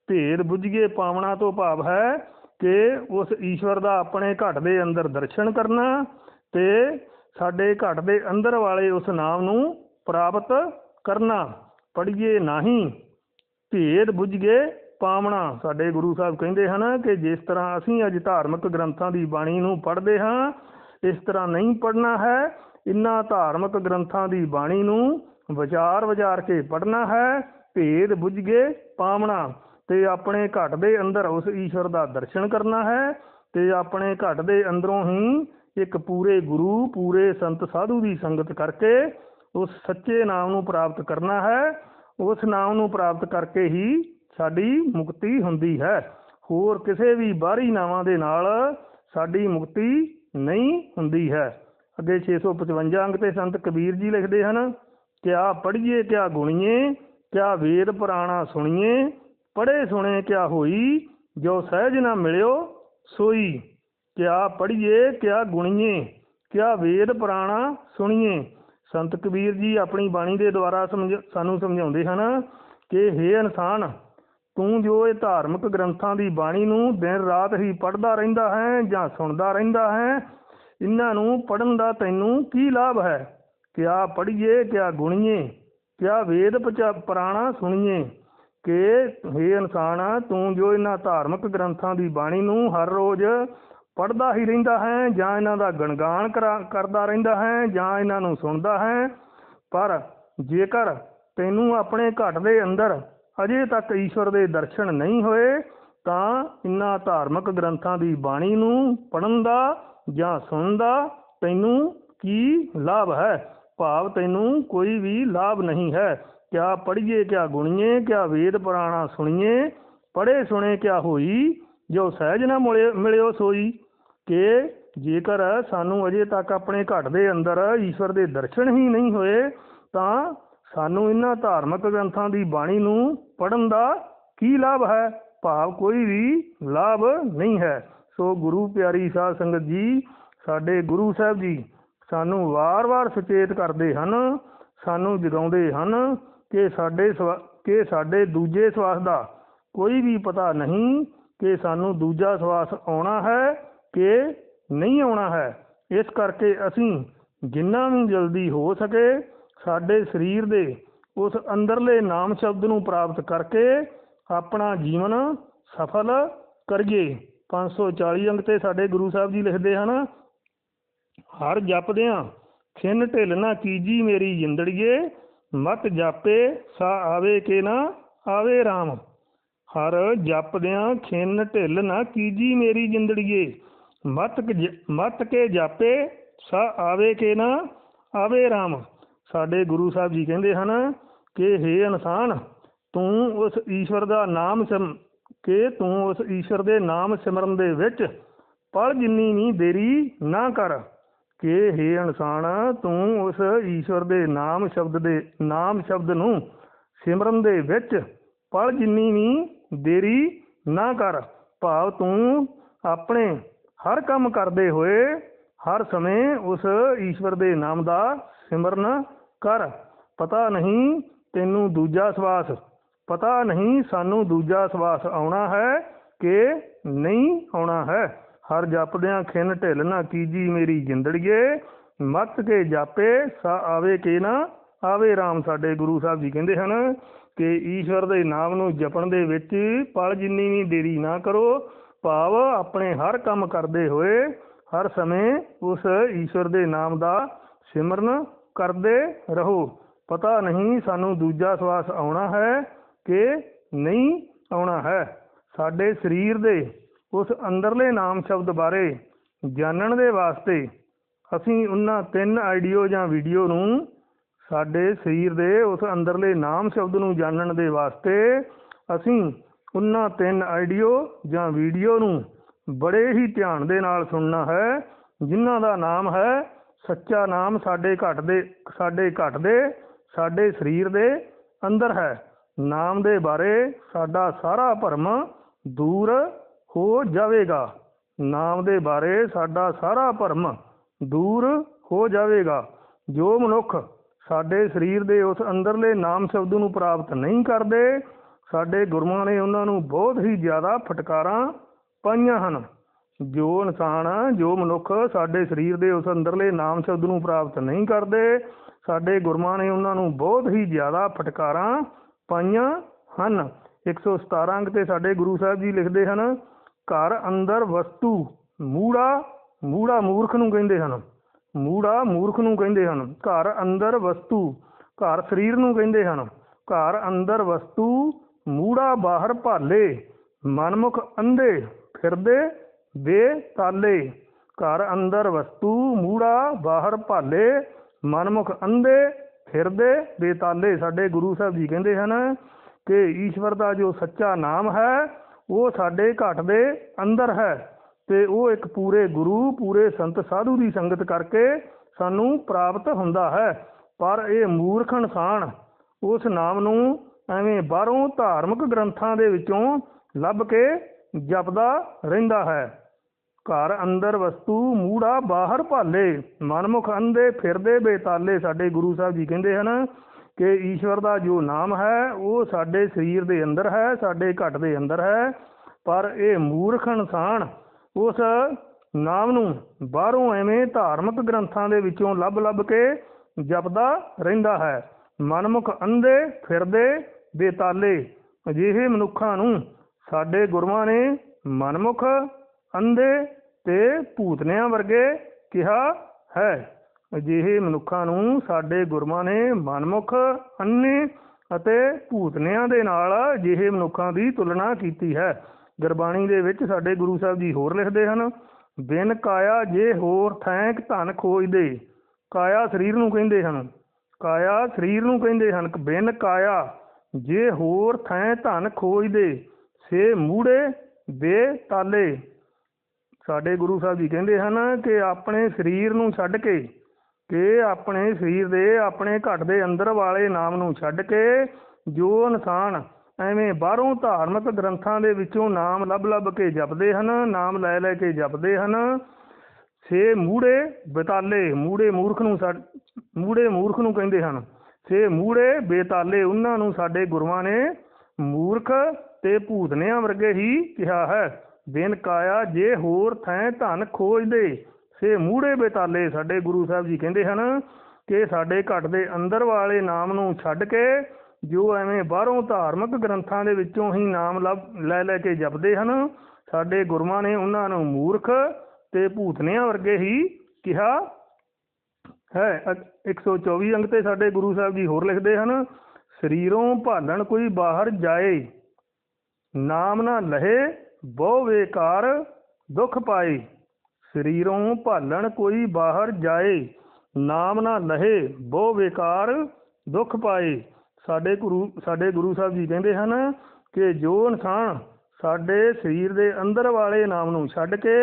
ਭੇਦ ਬੁੱਝਗੇ ਪਾਵਣਾ ਤੋਂ ਭਾਵ ਹੈ ਕਿ ਉਸ ਈਸ਼ਵਰ ਦਾ ਆਪਣੇ ਘਟ ਦੇ ਅੰਦਰ ਦਰਸ਼ਨ ਕਰਨਾ ਤੇ ਸਾਡੇ ਘਟ ਦੇ ਅੰਦਰ ਵਾਲੇ ਉਸ ਨਾਮ ਨੂੰ ਪ੍ਰਾਪਤ ਕਰਨਾ। ਪੜ੍ਹੀਏ ਨਹੀਂ, ਭੇਦ ਬੁੱਝ ਗਏ ਪਾਵਣਾ। ਸਾਡੇ ਗੁਰੂ ਸਾਹਿਬ ਕਹਿੰਦੇ ਹਨ ਕਿ ਜਿਸ ਤਰ੍ਹਾਂ ਅਸੀਂ ਅੱਜ ਧਾਰਮਿਕ ਗ੍ਰੰਥਾਂ ਦੀ ਬਾਣੀ ਨੂੰ ਪੜ੍ਹਦੇ ਹਾਂ, ਇਸ ਤਰ੍ਹਾਂ ਨਹੀਂ ਪੜ੍ਹਨਾ ਹੈ। ਇਨ੍ਹਾਂ ਧਾਰਮਿਕ ਗ੍ਰੰਥਾਂ ਦੀ ਬਾਣੀ ਨੂੰ ਵਿਚਾਰ ਵਿਚਾਰ ਕੇ ਪੜ੍ਹਨਾ ਹੈ। ਭੇਦ ਬੁੱਝ ਗਏ ਪਾਵਣਾ। ਤੇ ਆਪਣੇ ਘਟ ਦੇ ਅੰਦਰ ਉਸ ਈਸ਼ਵਰ ਦਾ ਦਰਸ਼ਨ ਕਰਨਾ ਹੈ ਤੇ ਆਪਣੇ ਘਟ ਦੇ ਅੰਦਰੋਂ ਹੀ ਇੱਕ ਪੂਰੇ ਗੁਰੂ, ਪੂਰੇ ਸੰਤ ਸਾਧੂ ਦੀ ਸੰਗਤ ਕਰਕੇ ਉਸ ਸੱਚੇ ਨਾਮ ਨੂੰ ਪ੍ਰਾਪਤ ਕਰਨਾ ਹੈ। ਉਸ ਨਾਮ ਨੂੰ ਪ੍ਰਾਪਤ ਕਰਕੇ ਹੀ ਸਾਡੀ ਮੁਕਤੀ ਹੁੰਦੀ ਹੈ। ਹੋਰ ਕਿਸੇ ਵੀ ਬਾਹਰੀ ਨਾਵਾਂ ਦੇ ਨਾਲ ਸਾਡੀ ਮੁਕਤੀ ਨਹੀਂ ਹੁੰਦੀ ਹੈ। ਅੱਗੇ 655 ਅੰਗ ਤੇ ਸੰਤ ਕਬੀਰ ਜੀ ਲਿਖਦੇ ਹਨ, ਕਿਆ ਪੜ੍ਹੀਏ, ਕਿਆ ਗੁਣੀਏ, ਕਿਆ ਵੇਦ ਪੁਰਾਣਾ ਸੁਣੀਏ, ਪੜ੍ਹੇ ਸੁਣੇ ਕਿਆ ਹੋਈ, ਜੋ ਸਹਿਜ ਨਾ ਮਿਲਿਓ, ਸੋਈ। ਕਿਆ ਪੜ੍ਹੀਏ, ਕਿਆ ਗੁਣੀਏ, ਕਿਆ ਵੇਦ ਪੁਰਾਣਾ ਸੁਣੀਏ। ਸੰਤ ਕਬੀਰ ਜੀ ਆਪਣੀ ਬਾਣੀ ਦੇ ਦੁਆਰਾ ਸਾਨੂੰ ਸਮਝਾਉਂਦੇ ਹਨ ਕਿ, ਹੇ ਇਨਸਾਨ, ਤੂੰ ਜੋ ਇਹ ਧਾਰਮਿਕ ਗ੍ਰੰਥਾਂ ਦੀ ਬਾਣੀ ਨੂੰ ਦਿਨ ਰਾਤ ਹੀ ਪੜ੍ਹਦਾ ਰਹਿੰਦਾ ਹੈ ਜਾਂ ਸੁਣਦਾ ਰਹਿੰਦਾ ਹੈ, ਇਹਨਾਂ ਨੂੰ ਪੜਨ ਦਾ ਤੈਨੂੰ ਕੀ ਲਾਭ ਹੈ? ਕਿਆ ਪੜ੍ਹੀਏ, ਕਿਆ ਗੁਣੀਏ, ਕਿਆ ਵੇਦ ਪਚਾ- ਪੁਰਾਣਾ ਸੁਣੀਏ ਕਿ, ਹੇ ਇਨਸਾਨ, ਤੂੰ ਜੋ ਇਹਨਾਂ ਧਾਰਮਿਕ ਗ੍ਰੰਥਾਂ ਦੀ ਬਾਣੀ ਨੂੰ ਹਰ ਰੋਜ਼ ਪੜ੍ਹਦਾ ਹੀ ਰਹਿੰਦਾ ਹੈ, ਜਾਂ ਇਹਨਾਂ ਦਾ ਗੁਣਗਾਨ ਕਰਾ- ਕਰਦਾ ਰਹਿੰਦਾ ਹੈ, ਜਾਂ ਇਹਨਾਂ ਨੂੰ ਸੁਣਦਾ ਹੈ। ਪਰ ਜੇਕਰ ਤੈਨੂੰ ਆਪਣੇ ਘਟ ਦੇ ਅੰਦਰ ਅਜੇ ਤੱਕ ਈਸ਼ਵਰ ਦੇ ਦਰਸ਼ਨ ਨਹੀਂ ਹੋਏ, ਤਾਂ ਇਹਨਾਂ ਧਾਰਮਿਕ ਗ੍ਰੰਥਾਂ ਦੀ ਬਾਣੀ ਨੂੰ ਪੜਨ ਦਾ ਜਾਂ ਸੁਣਨ ਦਾ ਤੈਨੂੰ ਕੀ ਲਾਭ ਹੈ? ਭਾਵ ਤੈਨੂੰ ਕੋਈ ਵੀ ਲਾਭ ਨਹੀਂ ਹੈ। ਕਿਆ ਪੜ੍ਹੀਏ, ਕਿਆ ਗੁਣੀਏ, ਕਿਆ ਵੇਦ ਪੁਰਾਣਾ ਸੁਣੀਏ, ਪੜ੍ਹੇ ਸੁਣੇ ਕਿਆ ਹੋਈ, ਜੋ ਸਹਿਜ ਨਾ ਮਿਲੇ- ਮਿਲਿਓ ਸੋਈ। ਕਿ ਜੇਕਰ ਸਾਨੂੰ ਅਜੇ ਤੱਕ ਆਪਣੇ ਘਟ ਦੇ ਅੰਦਰ ਈਸ਼ਵਰ ਦੇ ਦਰਸ਼ਨ ਹੀ ਨਹੀਂ ਹੋਏ, ਤਾਂ ਸਾਨੂੰ ਇਹਨਾਂ ਧਾਰਮਿਕ ਗ੍ਰੰਥਾਂ ਦੀ ਬਾਣੀ ਨੂੰ ਪੜਨ ਦਾ ਕੀ ਲਾਭ ਹੈ? ਭਾਵ ਕੋਈ ਵੀ ਲਾਭ ਨਹੀਂ ਹੈ। ਸੋ ਗੁਰੂ ਪਿਆਰੀ ਸਾਧ ਸੰਗਤ ਜੀ, ਸਾਡੇ ਗੁਰੂ ਸਾਹਿਬ ਜੀ ਸਾਨੂੰ ਵਾਰ-ਵਾਰ ਸੁਚੇਤ ਕਰਦੇ ਹਨ, ਸਾਨੂੰ ਜਗਾਉਂਦੇ ਹਨ ਕਿ ਸਾਡੇ ਸਵਾ- ਕਿ ਸਾਡੇ ਦੂਜੇ ਸਵਾਸ ਦਾ ਕੋਈ ਵੀ ਪਤਾ ਨਹੀਂ ਕਿ ਸਾਨੂੰ ਦੂਜਾ ਸਵਾਸ ਆਉਣਾ ਹੈ ਕਿ ਨਹੀਂ ਆਉਣਾ ਹੈ। ਇਸ ਕਰਕੇ ਅਸੀਂ ਜਿੰਨਾ ਵੀ ਜਲਦੀ ਹੋ ਸਕੇ ਸਾਡੇ ਸਰੀਰ ਦੇ ਉਸ ਅੰਦਰਲੇ ਨਾਮ ਸ਼ਬਦ ਨੂੰ ਪ੍ਰਾਪਤ ਕਰਕੇ ਆਪਣਾ ਜੀਵਨ ਸਫਲ ਕਰੀਏ। 540 ਅੰਕ ਤੇ ਸਾਡੇ ਗੁਰੂ ਸਾਹਿਬ ਜੀ ਲਿਖਦੇ ਹਨ, ਹਰ ਜਪਦਿਆਂ ਖਿੰਨ ਢਿੱਲ ਨਾ ਕੀਜੀ ਮੇਰੀ ਜਿੰਦੜੀਏ, ਮਤ ਜਾਪੇ ਸਾ ਆਵੇ ਕੇ ਨਾ ਆਵੇ RAM ਹਰ ਜਪਦਿਆਂ ਖਿੰਨ ਢਿੱਲ ਨਾ ਕੀਜੀ ਮੇਰੀ ਜਿੰਦੜੀਏ ਮਤ ਮਤ ਕੇ ਜਾਪੇ, ਸਾ ਆਵੇ ਕੇ ਨਾ ਆਵੇ RAM ਸਾਡੇ ਗੁਰੂ ਸਾਹਿਬ ਜੀ ਕਹਿੰਦੇ ਹਨ ਕਿ हे ਇਨਸਾਨ, ਤੂੰ ਉਸ ਈਸ਼ਵਰ ਦਾ ਨਾਮ ਸਿਮ, ਕਿ ਤੂੰ ਉਸ ਈਸ਼ਵਰ ਦੇ ਨਾਮ ਸਿਮਰਨ ਦੇ ਵਿੱਚ ਪਲ ਜਿੰਨੀ ਵੀ ਦੇਰੀ ਨਾ ਕਰ। ਕਿ हे ਇਨਸਾਨ, ਤੂੰ ਉਸ ਈਸ਼ਵਰ ਦੇ ਨਾਮ ਸ਼ਬਦ ਦੇ, ਨਾਮ ਸ਼ਬਦ ਨੂੰ ਸਿਮਰਨ ਦੇ ਵਿੱਚ ਪਲ ਜਿੰਨੀ ਵੀ ਦੇਰੀ ਨਾ ਕਰ। ਭਾਵ ਤੂੰ ਆਪਣੇ ਹਰ ਕੰਮ ਕਰਦੇ ਹੋਏ ਹਰ ਸਮੇਂ ਉਸ ਈਸ਼ਵਰ ਦੇ ਨਾਮ ਦਾ ਸਿਮਰਨ ਕਰ। ਪਤਾ ਨਹੀਂ ਤੈਨੂੰ ਦੂਜਾ ਸਵਾਸ। ਪਤਾ ਨਹੀਂ ਸਾਨੂੰ ਦੂਜਾ ਸਵਾਸ ਆਉਣਾ ਹੈ ਕਿ ਨਹੀਂ ਆਉਣਾ ਹੈ। ਹਰ ਜਪਦਿਆਂ ਖਿੰਨ ਢਿੱਲ ਨਾ ਕੀਜੀ ਮੇਰੀ ਜਿੰਦੜੀਏ। ਮਤ ਕੇ ਜਾਪੇ ਸਾ ਆਵੇ ਕੇ ਨਾ ਆਵੇ RAM ਸਾਡੇ ਗੁਰੂ ਸਾਹਿਬ ਜੀ ਕਹਿੰਦੇ ਹਨ ਕਿ ਈਸ਼ਵਰ ਦੇ ਨਾਮ ਨੂੰ ਜਪਣ ਦੇ ਵਿੱਚ ਪਲ ਜਿੰਨੀ ਵੀ ਦੇਰੀ ਨਾ ਕਰੋ। ਭਾਵ ਆਪਣੇ ਹਰ ਕੰਮ ਕਰਦੇ ਹੋਏ, ਹਰ ਸਮੇਂ ਉਸ ਈਸ਼ਵਰ ਦੇ ਨਾਮ ਦਾ ਸਿਮਰਨ ਕਰਦੇ ਰਹੋ। ਪਤਾ ਨਹੀਂ ਸਾਨੂੰ ਦੂਜਾ ਸਵਾਸ ਆਉਣਾ ਹੈ ਕਿ ਨਹੀਂ ਆਉਣਾ ਹੈ। ਸਾਡੇ ਸਰੀਰ ਦੇ ਉਸ ਅੰਦਰਲੇ ਨਾਮ ਸ਼ਬਦ ਬਾਰੇ ਜਾਣਨ ਦੇ ਵਾਸਤੇ ਅਸੀਂ ਉਹਨਾਂ ਤਿੰਨ ਆਈਡੀਓ ਜਾਂ ਵੀਡੀਓ ਨੂੰ ਸਾਡੇ ਸਰੀਰ ਦੇ ਉਸ ਅੰਦਰਲੇ ਨਾਮ ਸ਼ਬਦ ਨੂੰ ਜਾਣਨ ਦੇ ਵਾਸਤੇ ਅਸੀਂ ਉਹਨਾਂ ਤਿੰਨ ਆਡੀਓ ਜਾਂ ਵੀਡੀਓ ਨੂੰ ਬੜੇ ਹੀ ਧਿਆਨ ਦੇ ਨਾਲ ਸੁਣਨਾ ਹੈ, ਜਿਨ੍ਹਾਂ ਦਾ ਨਾਮ ਹੈ, ਸੱਚਾ ਨਾਮ ਸਾਡੇ ਘਟ ਦੇ, ਸਾਡੇ ਘਟ ਦੇ, ਸਾਡੇ ਸਰੀਰ ਦੇ ਅੰਦਰ ਹੈ। ਨਾਮ ਦੇ ਬਾਰੇ ਸਾਡਾ ਸਾਰਾ ਭਰਮ ਦੂਰ ਹੋ ਜਾਵੇਗਾ। ਨਾਮ ਦੇ ਬਾਰੇ ਸਾਡਾ ਸਾਰਾ ਭਰਮ ਦੂਰ ਹੋ ਜਾਵੇਗਾ। ਜੋ ਮਨੁੱਖ ਸਾਡੇ ਸਰੀਰ ਦੇ ਉਸ ਅੰਦਰਲੇ ਨਾਮ ਸ਼ਬਦ ਨੂੰ ਪ੍ਰਾਪਤ ਨਹੀਂ ਕਰਦੇ ਸਾਡੇ ਗੁਰੂਆਂ ਨੇ ਉਹਨਾਂ ਨੂੰ ਬਹੁਤ ਹੀ ਜ਼ਿਆਦਾ ਫਟਕਾਰਾਂ ਪਾਈਆਂ ਹਨ। ਜੋ ਇਨਸਾਨ ਜੋ ਮਨੁੱਖ ਸਾਡੇ ਸਰੀਰ ਦੇ ਉਸ ਅੰਦਰਲੇ ਨਾਮ ਸ਼ਬਦ ਨੂੰ ਪ੍ਰਾਪਤ ਨਹੀਂ ਕਰਦੇ, ਸਾਡੇ ਗੁਰੂਆਂ ਨੇ ਉਹਨਾਂ ਨੂੰ ਬਹੁਤ ਹੀ ਜ਼ਿਆਦਾ ਫਟਕਾਰਾਂ ਪਾਈਆਂ ਹਨ। 117 ਅੰਕ ਤੇ ਸਾਡੇ ਗੁਰੂ ਸਾਹਿਬ ਜੀ ਲਿਖਦੇ ਹਨ, ਘਰ ਅੰਦਰ ਵਸਤੂ ਮੂੜਾ ਮੂੜਾ ਮੂਰਖ ਨੂੰ ਕਹਿੰਦੇ ਹਨ। ਮੂੜਾ ਮੂਰਖ ਨੂੰ ਕਹਿੰਦੇ ਹਨ। ਘਰ ਅੰਦਰ ਵਸਤੂ, ਘਰ ਸਰੀਰ ਨੂੰ ਕਹਿੰਦੇ ਹਨ। ਘਰ ਅੰਦਰ ਵਸਤੂ ਮੂੜਾ ਬਾਹਰ ਭਾਲੇ, ਮਨਮੁਖ ਅੰਧੇ ਫਿਰਦੇ ਬੇਤਾਲੇ ਘਰ ਅੰਦਰ ਵਸਤੂ ਮੂੜਾ ਬਾਹਰ ਭਾਲੇ, ਮਨਮੁਖ ਅੰਧੇ ਫਿਰਦੇ ਬੇਤਾਲੇ ਸਾਡੇ ਗੁਰੂ ਸਾਹਿਬ ਜੀ ਕਹਿੰਦੇ ਹਨ ਕਿ ਈਸ਼ਵਰ ਦਾ ਜੋ ਸੱਚਾ ਨਾਮ ਹੈ, ਉਹ ਸਾਡੇ ਘਟ ਦੇ ਅੰਦਰ ਹੈ ਤੇ ਉਹ ਇੱਕ ਪੂਰੇ ਗੁਰੂ, ਪੂਰੇ ਸੰਤ ਸਾਧੂ ਦੀ ਸੰਗਤ ਕਰਕੇ ਸਾਨੂੰ ਪ੍ਰਾਪਤ ਹੁੰਦਾ ਹੈ। ਪਰ ਇਹ ਮੂਰਖ ਇਨਸਾਨ ਉਸ ਨਾਮ ਨੂੰ ਐਵੇਂ ਬਾਹਰੋਂ ਧਾਰਮਿਕ ਗ੍ਰੰਥਾਂ ਦੇ ਵਿੱਚੋਂ ਲੱਭ ਕੇ ਜਪਦਾ ਰਹਿੰਦਾ ਹੈ। ਘਰ ਅੰਦਰ ਵਸਤੂ, ਮੂੜਾ, ਬਾਹਰ ਭਾਲੇ, ਮਨਮੁਖ ਅੰਧੇ ਫਿਰਦੇ ਬੇਤਾਲੇ ਸਾਡੇ ਗੁਰੂ ਸਾਹਿਬ ਜੀ ਕਹਿੰਦੇ ਹਨ ਕਿ ਈਸ਼ਵਰ ਦਾ ਜੋ ਨਾਮ ਹੈ, ਉਹ ਸਾਡੇ ਸਰੀਰ ਦੇ ਅੰਦਰ ਹੈ, ਸਾਡੇ ਘਟ ਦੇ ਅੰਦਰ ਹੈ, ਪਰ ਇਹ ਮੂਰਖ ਇਨਸਾਨ ਉਸ ਨਾਮ ਨੂੰ ਬਾਹਰੋਂ ਐਵੇਂ ਧਾਰਮਿਕ ਗ੍ਰੰਥਾਂ ਦੇ ਵਿੱਚੋਂ ਲੱਭ-ਲੱਭ ਕੇ ਜਪਦਾ ਰਹਿੰਦਾ ਹੈ। ਮਨਮੁਖ ਅੰਧੇ ਫਿਰਦੇ ਬੇਤਾਲੇ ਅਜਿਹੇ ਮਨੁੱਖਾਂ ਨੂੰ ਸਾਡੇ ਗੁਰੂਆਂ ਨੇ ਮਨਮੁਖ, ਅੰਧੇ ਤੇ ਭੂਤਨਿਆਂ ਵਰਗੇ ਕਿਹਾ ਹੈ। ਅਜਿਹੇ ਮਨੁੱਖਾਂ ਨੂੰ ਸਾਡੇ ਗੁਰੂਆਂ ਨੇ ਮਨਮੁਖ ਅੰਨੇ ਅਤੇ ਭੂਤਨਿਆਂ ਦੇ ਨਾਲ ਅਜਿਹੇ ਮਨੁੱਖਾਂ ਦੀ ਤੁਲਨਾ ਕੀਤੀ ਹੈ। ਗੁਰਬਾਣੀ ਦੇ ਵਿੱਚ ਸਾਡੇ ਗੁਰੂ ਸਾਹਿਬ ਜੀ ਹੋਰ ਲਿਖਦੇ ਹਨ, ਬਿਨ ਕਾਇਆ ਜੇ ਹੋਰ ਥੈਂਕ ਧਨ ਖੋਜਦੇ। ਕਾਇਆ ਸਰੀਰ ਨੂੰ ਕਹਿੰਦੇ ਹਨ। ਕਾਇਆ ਸਰੀਰ ਨੂੰ ਕਹਿੰਦੇ ਹਨ ਬਿਨ ਕਾਇਆ ਜੇ ਹੋਰ ਥੈਂ ਧਨ ਖੋਜਦੇ, ਸੇ ਮੂੜੇ ਬੇਤਾਲੇ ਸਾਡੇ ਗੁਰੂ ਸਾਹਿਬ ਜੀ ਕਹਿੰਦੇ ਹਨ ਕਿ ਆਪਣੇ ਸਰੀਰ ਨੂੰ ਛੱਡ ਕੇ, ਕਿ ਆਪਣੇ ਸਰੀਰ ਦੇ ਆਪਣੇ ਘਟ ਦੇ ਅੰਦਰ ਵਾਲੇ ਨਾਮ ਨੂੰ ਛੱਡ ਕੇ ਜੋ ਇਨਸਾਨ ਐਵੇਂ ਬਾਹਰੋਂ ਧਾਰਮਿਕ ਗ੍ਰੰਥਾਂ ਦੇ ਵਿੱਚੋਂ ਨਾਮ ਲੱਭ-ਲੱਭ ਕੇ ਜਪਦੇ ਹਨ, ਨਾਮ ਲੈ ਲੈ ਕੇ ਜਪਦੇ ਹਨ, ਸੇ ਮੂੜੇ ਬਤਾਲੇ। ਮੂੜੇ ਮੂਰਖ ਨੂੰ ਛੱਡ- ਮੂੜੇ ਮੂਰਖ ਨੂੰ ਕਹਿੰਦੇ ਹਨ। ਸੇ ਮੂੜੇ ਬੇਤਾਲੇ ਉਹਨਾਂ ਨੂੰ ਸਾਡੇ ਗੁਰੂਆਂ ਨੇ ਮੂਰਖ ਤੇ ਭੂਤਨਿਆਂ ਵਰਗੇ ਹੀ ਕਿਹਾ ਹੈ। ਬਿਨ ਕਾਇਆ ਜੇ ਹੋਰ ਥੈਂ ਧਨ ਖੋਜਦੇ ਸੇ ਮੂੜੇ ਬੇਤਾਲੇ ਸਾਡੇ ਗੁਰੂ ਸਾਹਿਬ ਜੀ ਕਹਿੰਦੇ ਹਨ ਕਿ ਸਾਡੇ ਘਟ ਦੇ ਅੰਦਰ ਵਾਲੇ ਨਾਮ ਨੂੰ ਛੱਡ ਕੇ ਜੋ ਐਵੇਂ ਬਾਹਰੋਂ ਧਾਰਮਿਕ ਗ੍ਰੰਥਾਂ ਦੇ ਵਿੱਚੋਂ ਹੀ ਨਾਮ ਲੈ ਲੈ ਕੇ ਜਪਦੇ ਹਨ, ਸਾਡੇ ਗੁਰੂਆਂ ਨੇ ਉਹਨਾਂ ਨੂੰ ਮੂਰਖ ਤੇ ਭੂਤਨਿਆਂ ਵਰਗੇ ਹੀ ਕਿਹਾ ਹੈ ਇੱਕ ਸੌ ਚੌਵੀ ਅੰਕ ਤੇ ਸਾਡੇ ਗੁਰੂ ਸਾਹਿਬ ਜੀ ਹੋਰ ਲਿਖਦੇ ਹਨ, ਸਰੀਰੋਂ ਭਾਲਣ ਕੋਈ ਬਾਹਰ ਜਾਏ, ਨਾਮ ਨਾ ਲਹੇ, ਬਹੁ ਵੇਕਾਰ ਦੁੱਖ ਪਾਏ, ਸਰੀਰੋਂ ਭਾਲਣ ਕੋਈ ਬਾਹਰ ਜਾਏ, ਨਾਮ ਨਾ ਲਹੇ, ਬਹੁ ਵੇਕਾਰ ਦੁੱਖ ਪਾਏ। ਸਾਡੇ ਗੁਰੂ ਸਾਡੇ ਗੁਰੂ ਸਾਹਿਬ ਜੀ ਕਹਿੰਦੇ ਹਨ ਕਿ ਜੋ ਇਨਸਾਨ ਸਾਡੇ ਸਰੀਰ ਦੇ ਅੰਦਰ ਵਾਲੇ ਨਾਮ ਨੂੰ ਛੱਡ ਕੇ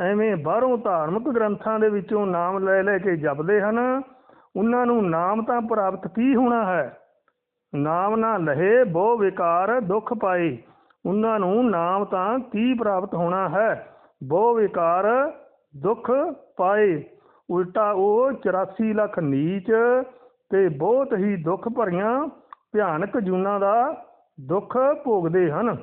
ਐਵੇਂ ਬਾਹਰੋਂ ਧਾਰਮਿਕ ਗ੍ਰੰਥਾਂ ਦੇ ਵਿੱਚੋਂ ਨਾਮ ਲੈ ਲੈ ਕੇ ਜਪਦੇ ਹਨ, ਉਹਨਾਂ ਨੂੰ ਨਾਮ ਤਾਂ ਪ੍ਰਾਪਤ ਕੀ ਹੋਣਾ ਹੈ? ਨਾਮ ਨਾ ਲਹੇ, ਬਹੁ ਵਿਕਾਰ, ਦੁੱਖ ਪਾਏ, ਉਹਨਾਂ ਨੂੰ ਨਾਮ ਤਾਂ ਕੀ ਪ੍ਰਾਪਤ ਹੋਣਾ ਹੈ? ਬਹੁ ਵਿਕਾਰ, ਦੁੱਖ ਪਾਏ, ਉਲਟਾ ਉਹ 84 ਲੱਖ ਨੀਚ ਤੇ ਬਹੁਤ ਹੀ ਦੁੱਖ ਭਰੀਆਂ, ਭਿਆਨਕ ਜੂਨਾਂ ਦਾ ਦੁੱਖ ਭੋਗਦੇ ਹਨ।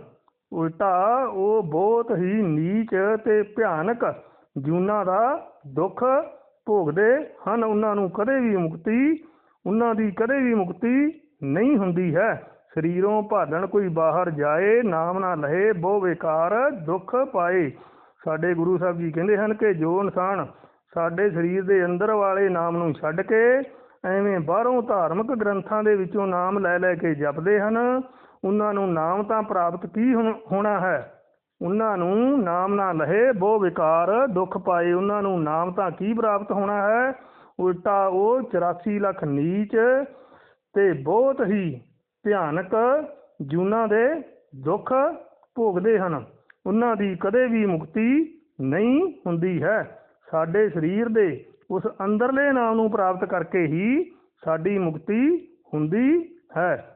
ਉਲਟਾ ਉਹ ਬਹੁਤ ਹੀ ਨੀਚ ਤੇ ਭਿਆਨਕ ਜੂਨਾਂ ਦਾ ਦੁੱਖ ਭੋਗਦੇ ਹਨ। ਉਹਨਾਂ ਨੂੰ ਕਦੇ ਵੀ ਮੁਕਤੀ, ਉਹਨਾਂ ਦੀ ਕਦੇ ਵੀ ਮੁਕਤੀ ਨਹੀਂ ਹੁੰਦੀ ਹੈ। ਸਰੀਰੋਂ ਭਾਲਣ ਕੋਈ ਬਾਹਰ ਜਾਏ, ਨਾਮ ਨਾ ਲਹੇ, ਬਹੁ ਬੇਕਾਰ ਦੁੱਖ ਪਾਏ। ਸਾਡੇ ਗੁਰੂ ਸਾਹਿਬ ਜੀ ਕਹਿੰਦੇ ਹਨ ਕਿ ਜੋ ਇਨਸਾਨ ਸਾਡੇ ਸਰੀਰ ਦੇ ਅੰਦਰ ਵਾਲੇ ਨਾਮ ਨੂੰ ਛੱਡ ਕੇ ਐਵੇਂ ਬਾਹਰੋਂ ਧਾਰਮਿਕ ਗ੍ਰੰਥਾਂ ਦੇ ਵਿੱਚੋਂ ਨਾਮ ਲੈ ਲੈ ਕੇ ਜਪਦੇ ਹਨ ਉਹਨਾਂ ਨੂੰ ਨਾਮ ਤਾਂ ਪ੍ਰਾਪਤ ਕੀ ਹੋਣ- ਹੋਣਾ ਹੈ? ਉਹਨਾਂ ਨੂੰ ਨਾਮ ਨਾ ਲਹੇ, ਬਹੁ ਵਿਕਾਰ, ਦੁੱਖ ਪਾਏ, ਉਹਨਾਂ ਨੂੰ ਨਾਮ ਤਾਂ ਕੀ ਪ੍ਰਾਪਤ ਹੋਣਾ ਹੈ? ਉਲਟਾ ਉਹ 84 ਲੱਖ ਨੀਚ ਤੇ ਬਹੁਤ ਹੀ ਭਿਆਨਕ ਜੂਨਾਂ ਦੇ ਦੁੱਖ ਭੋਗਦੇ ਹਨ। ਉਹਨਾਂ ਦੀ ਕਦੇ ਵੀ ਮੁਕਤੀ ਨਹੀਂ ਹੁੰਦੀ ਹੈ। ਸਾਡੇ ਸਰੀਰ ਦੇ ਉਸ ਅੰਦਰਲੇ ਨਾਮ ਨੂੰ ਪ੍ਰਾਪਤ ਕਰਕੇ ਹੀ ਸਾਡੀ ਮੁਕਤੀ ਹੁੰਦੀ ਹੈ।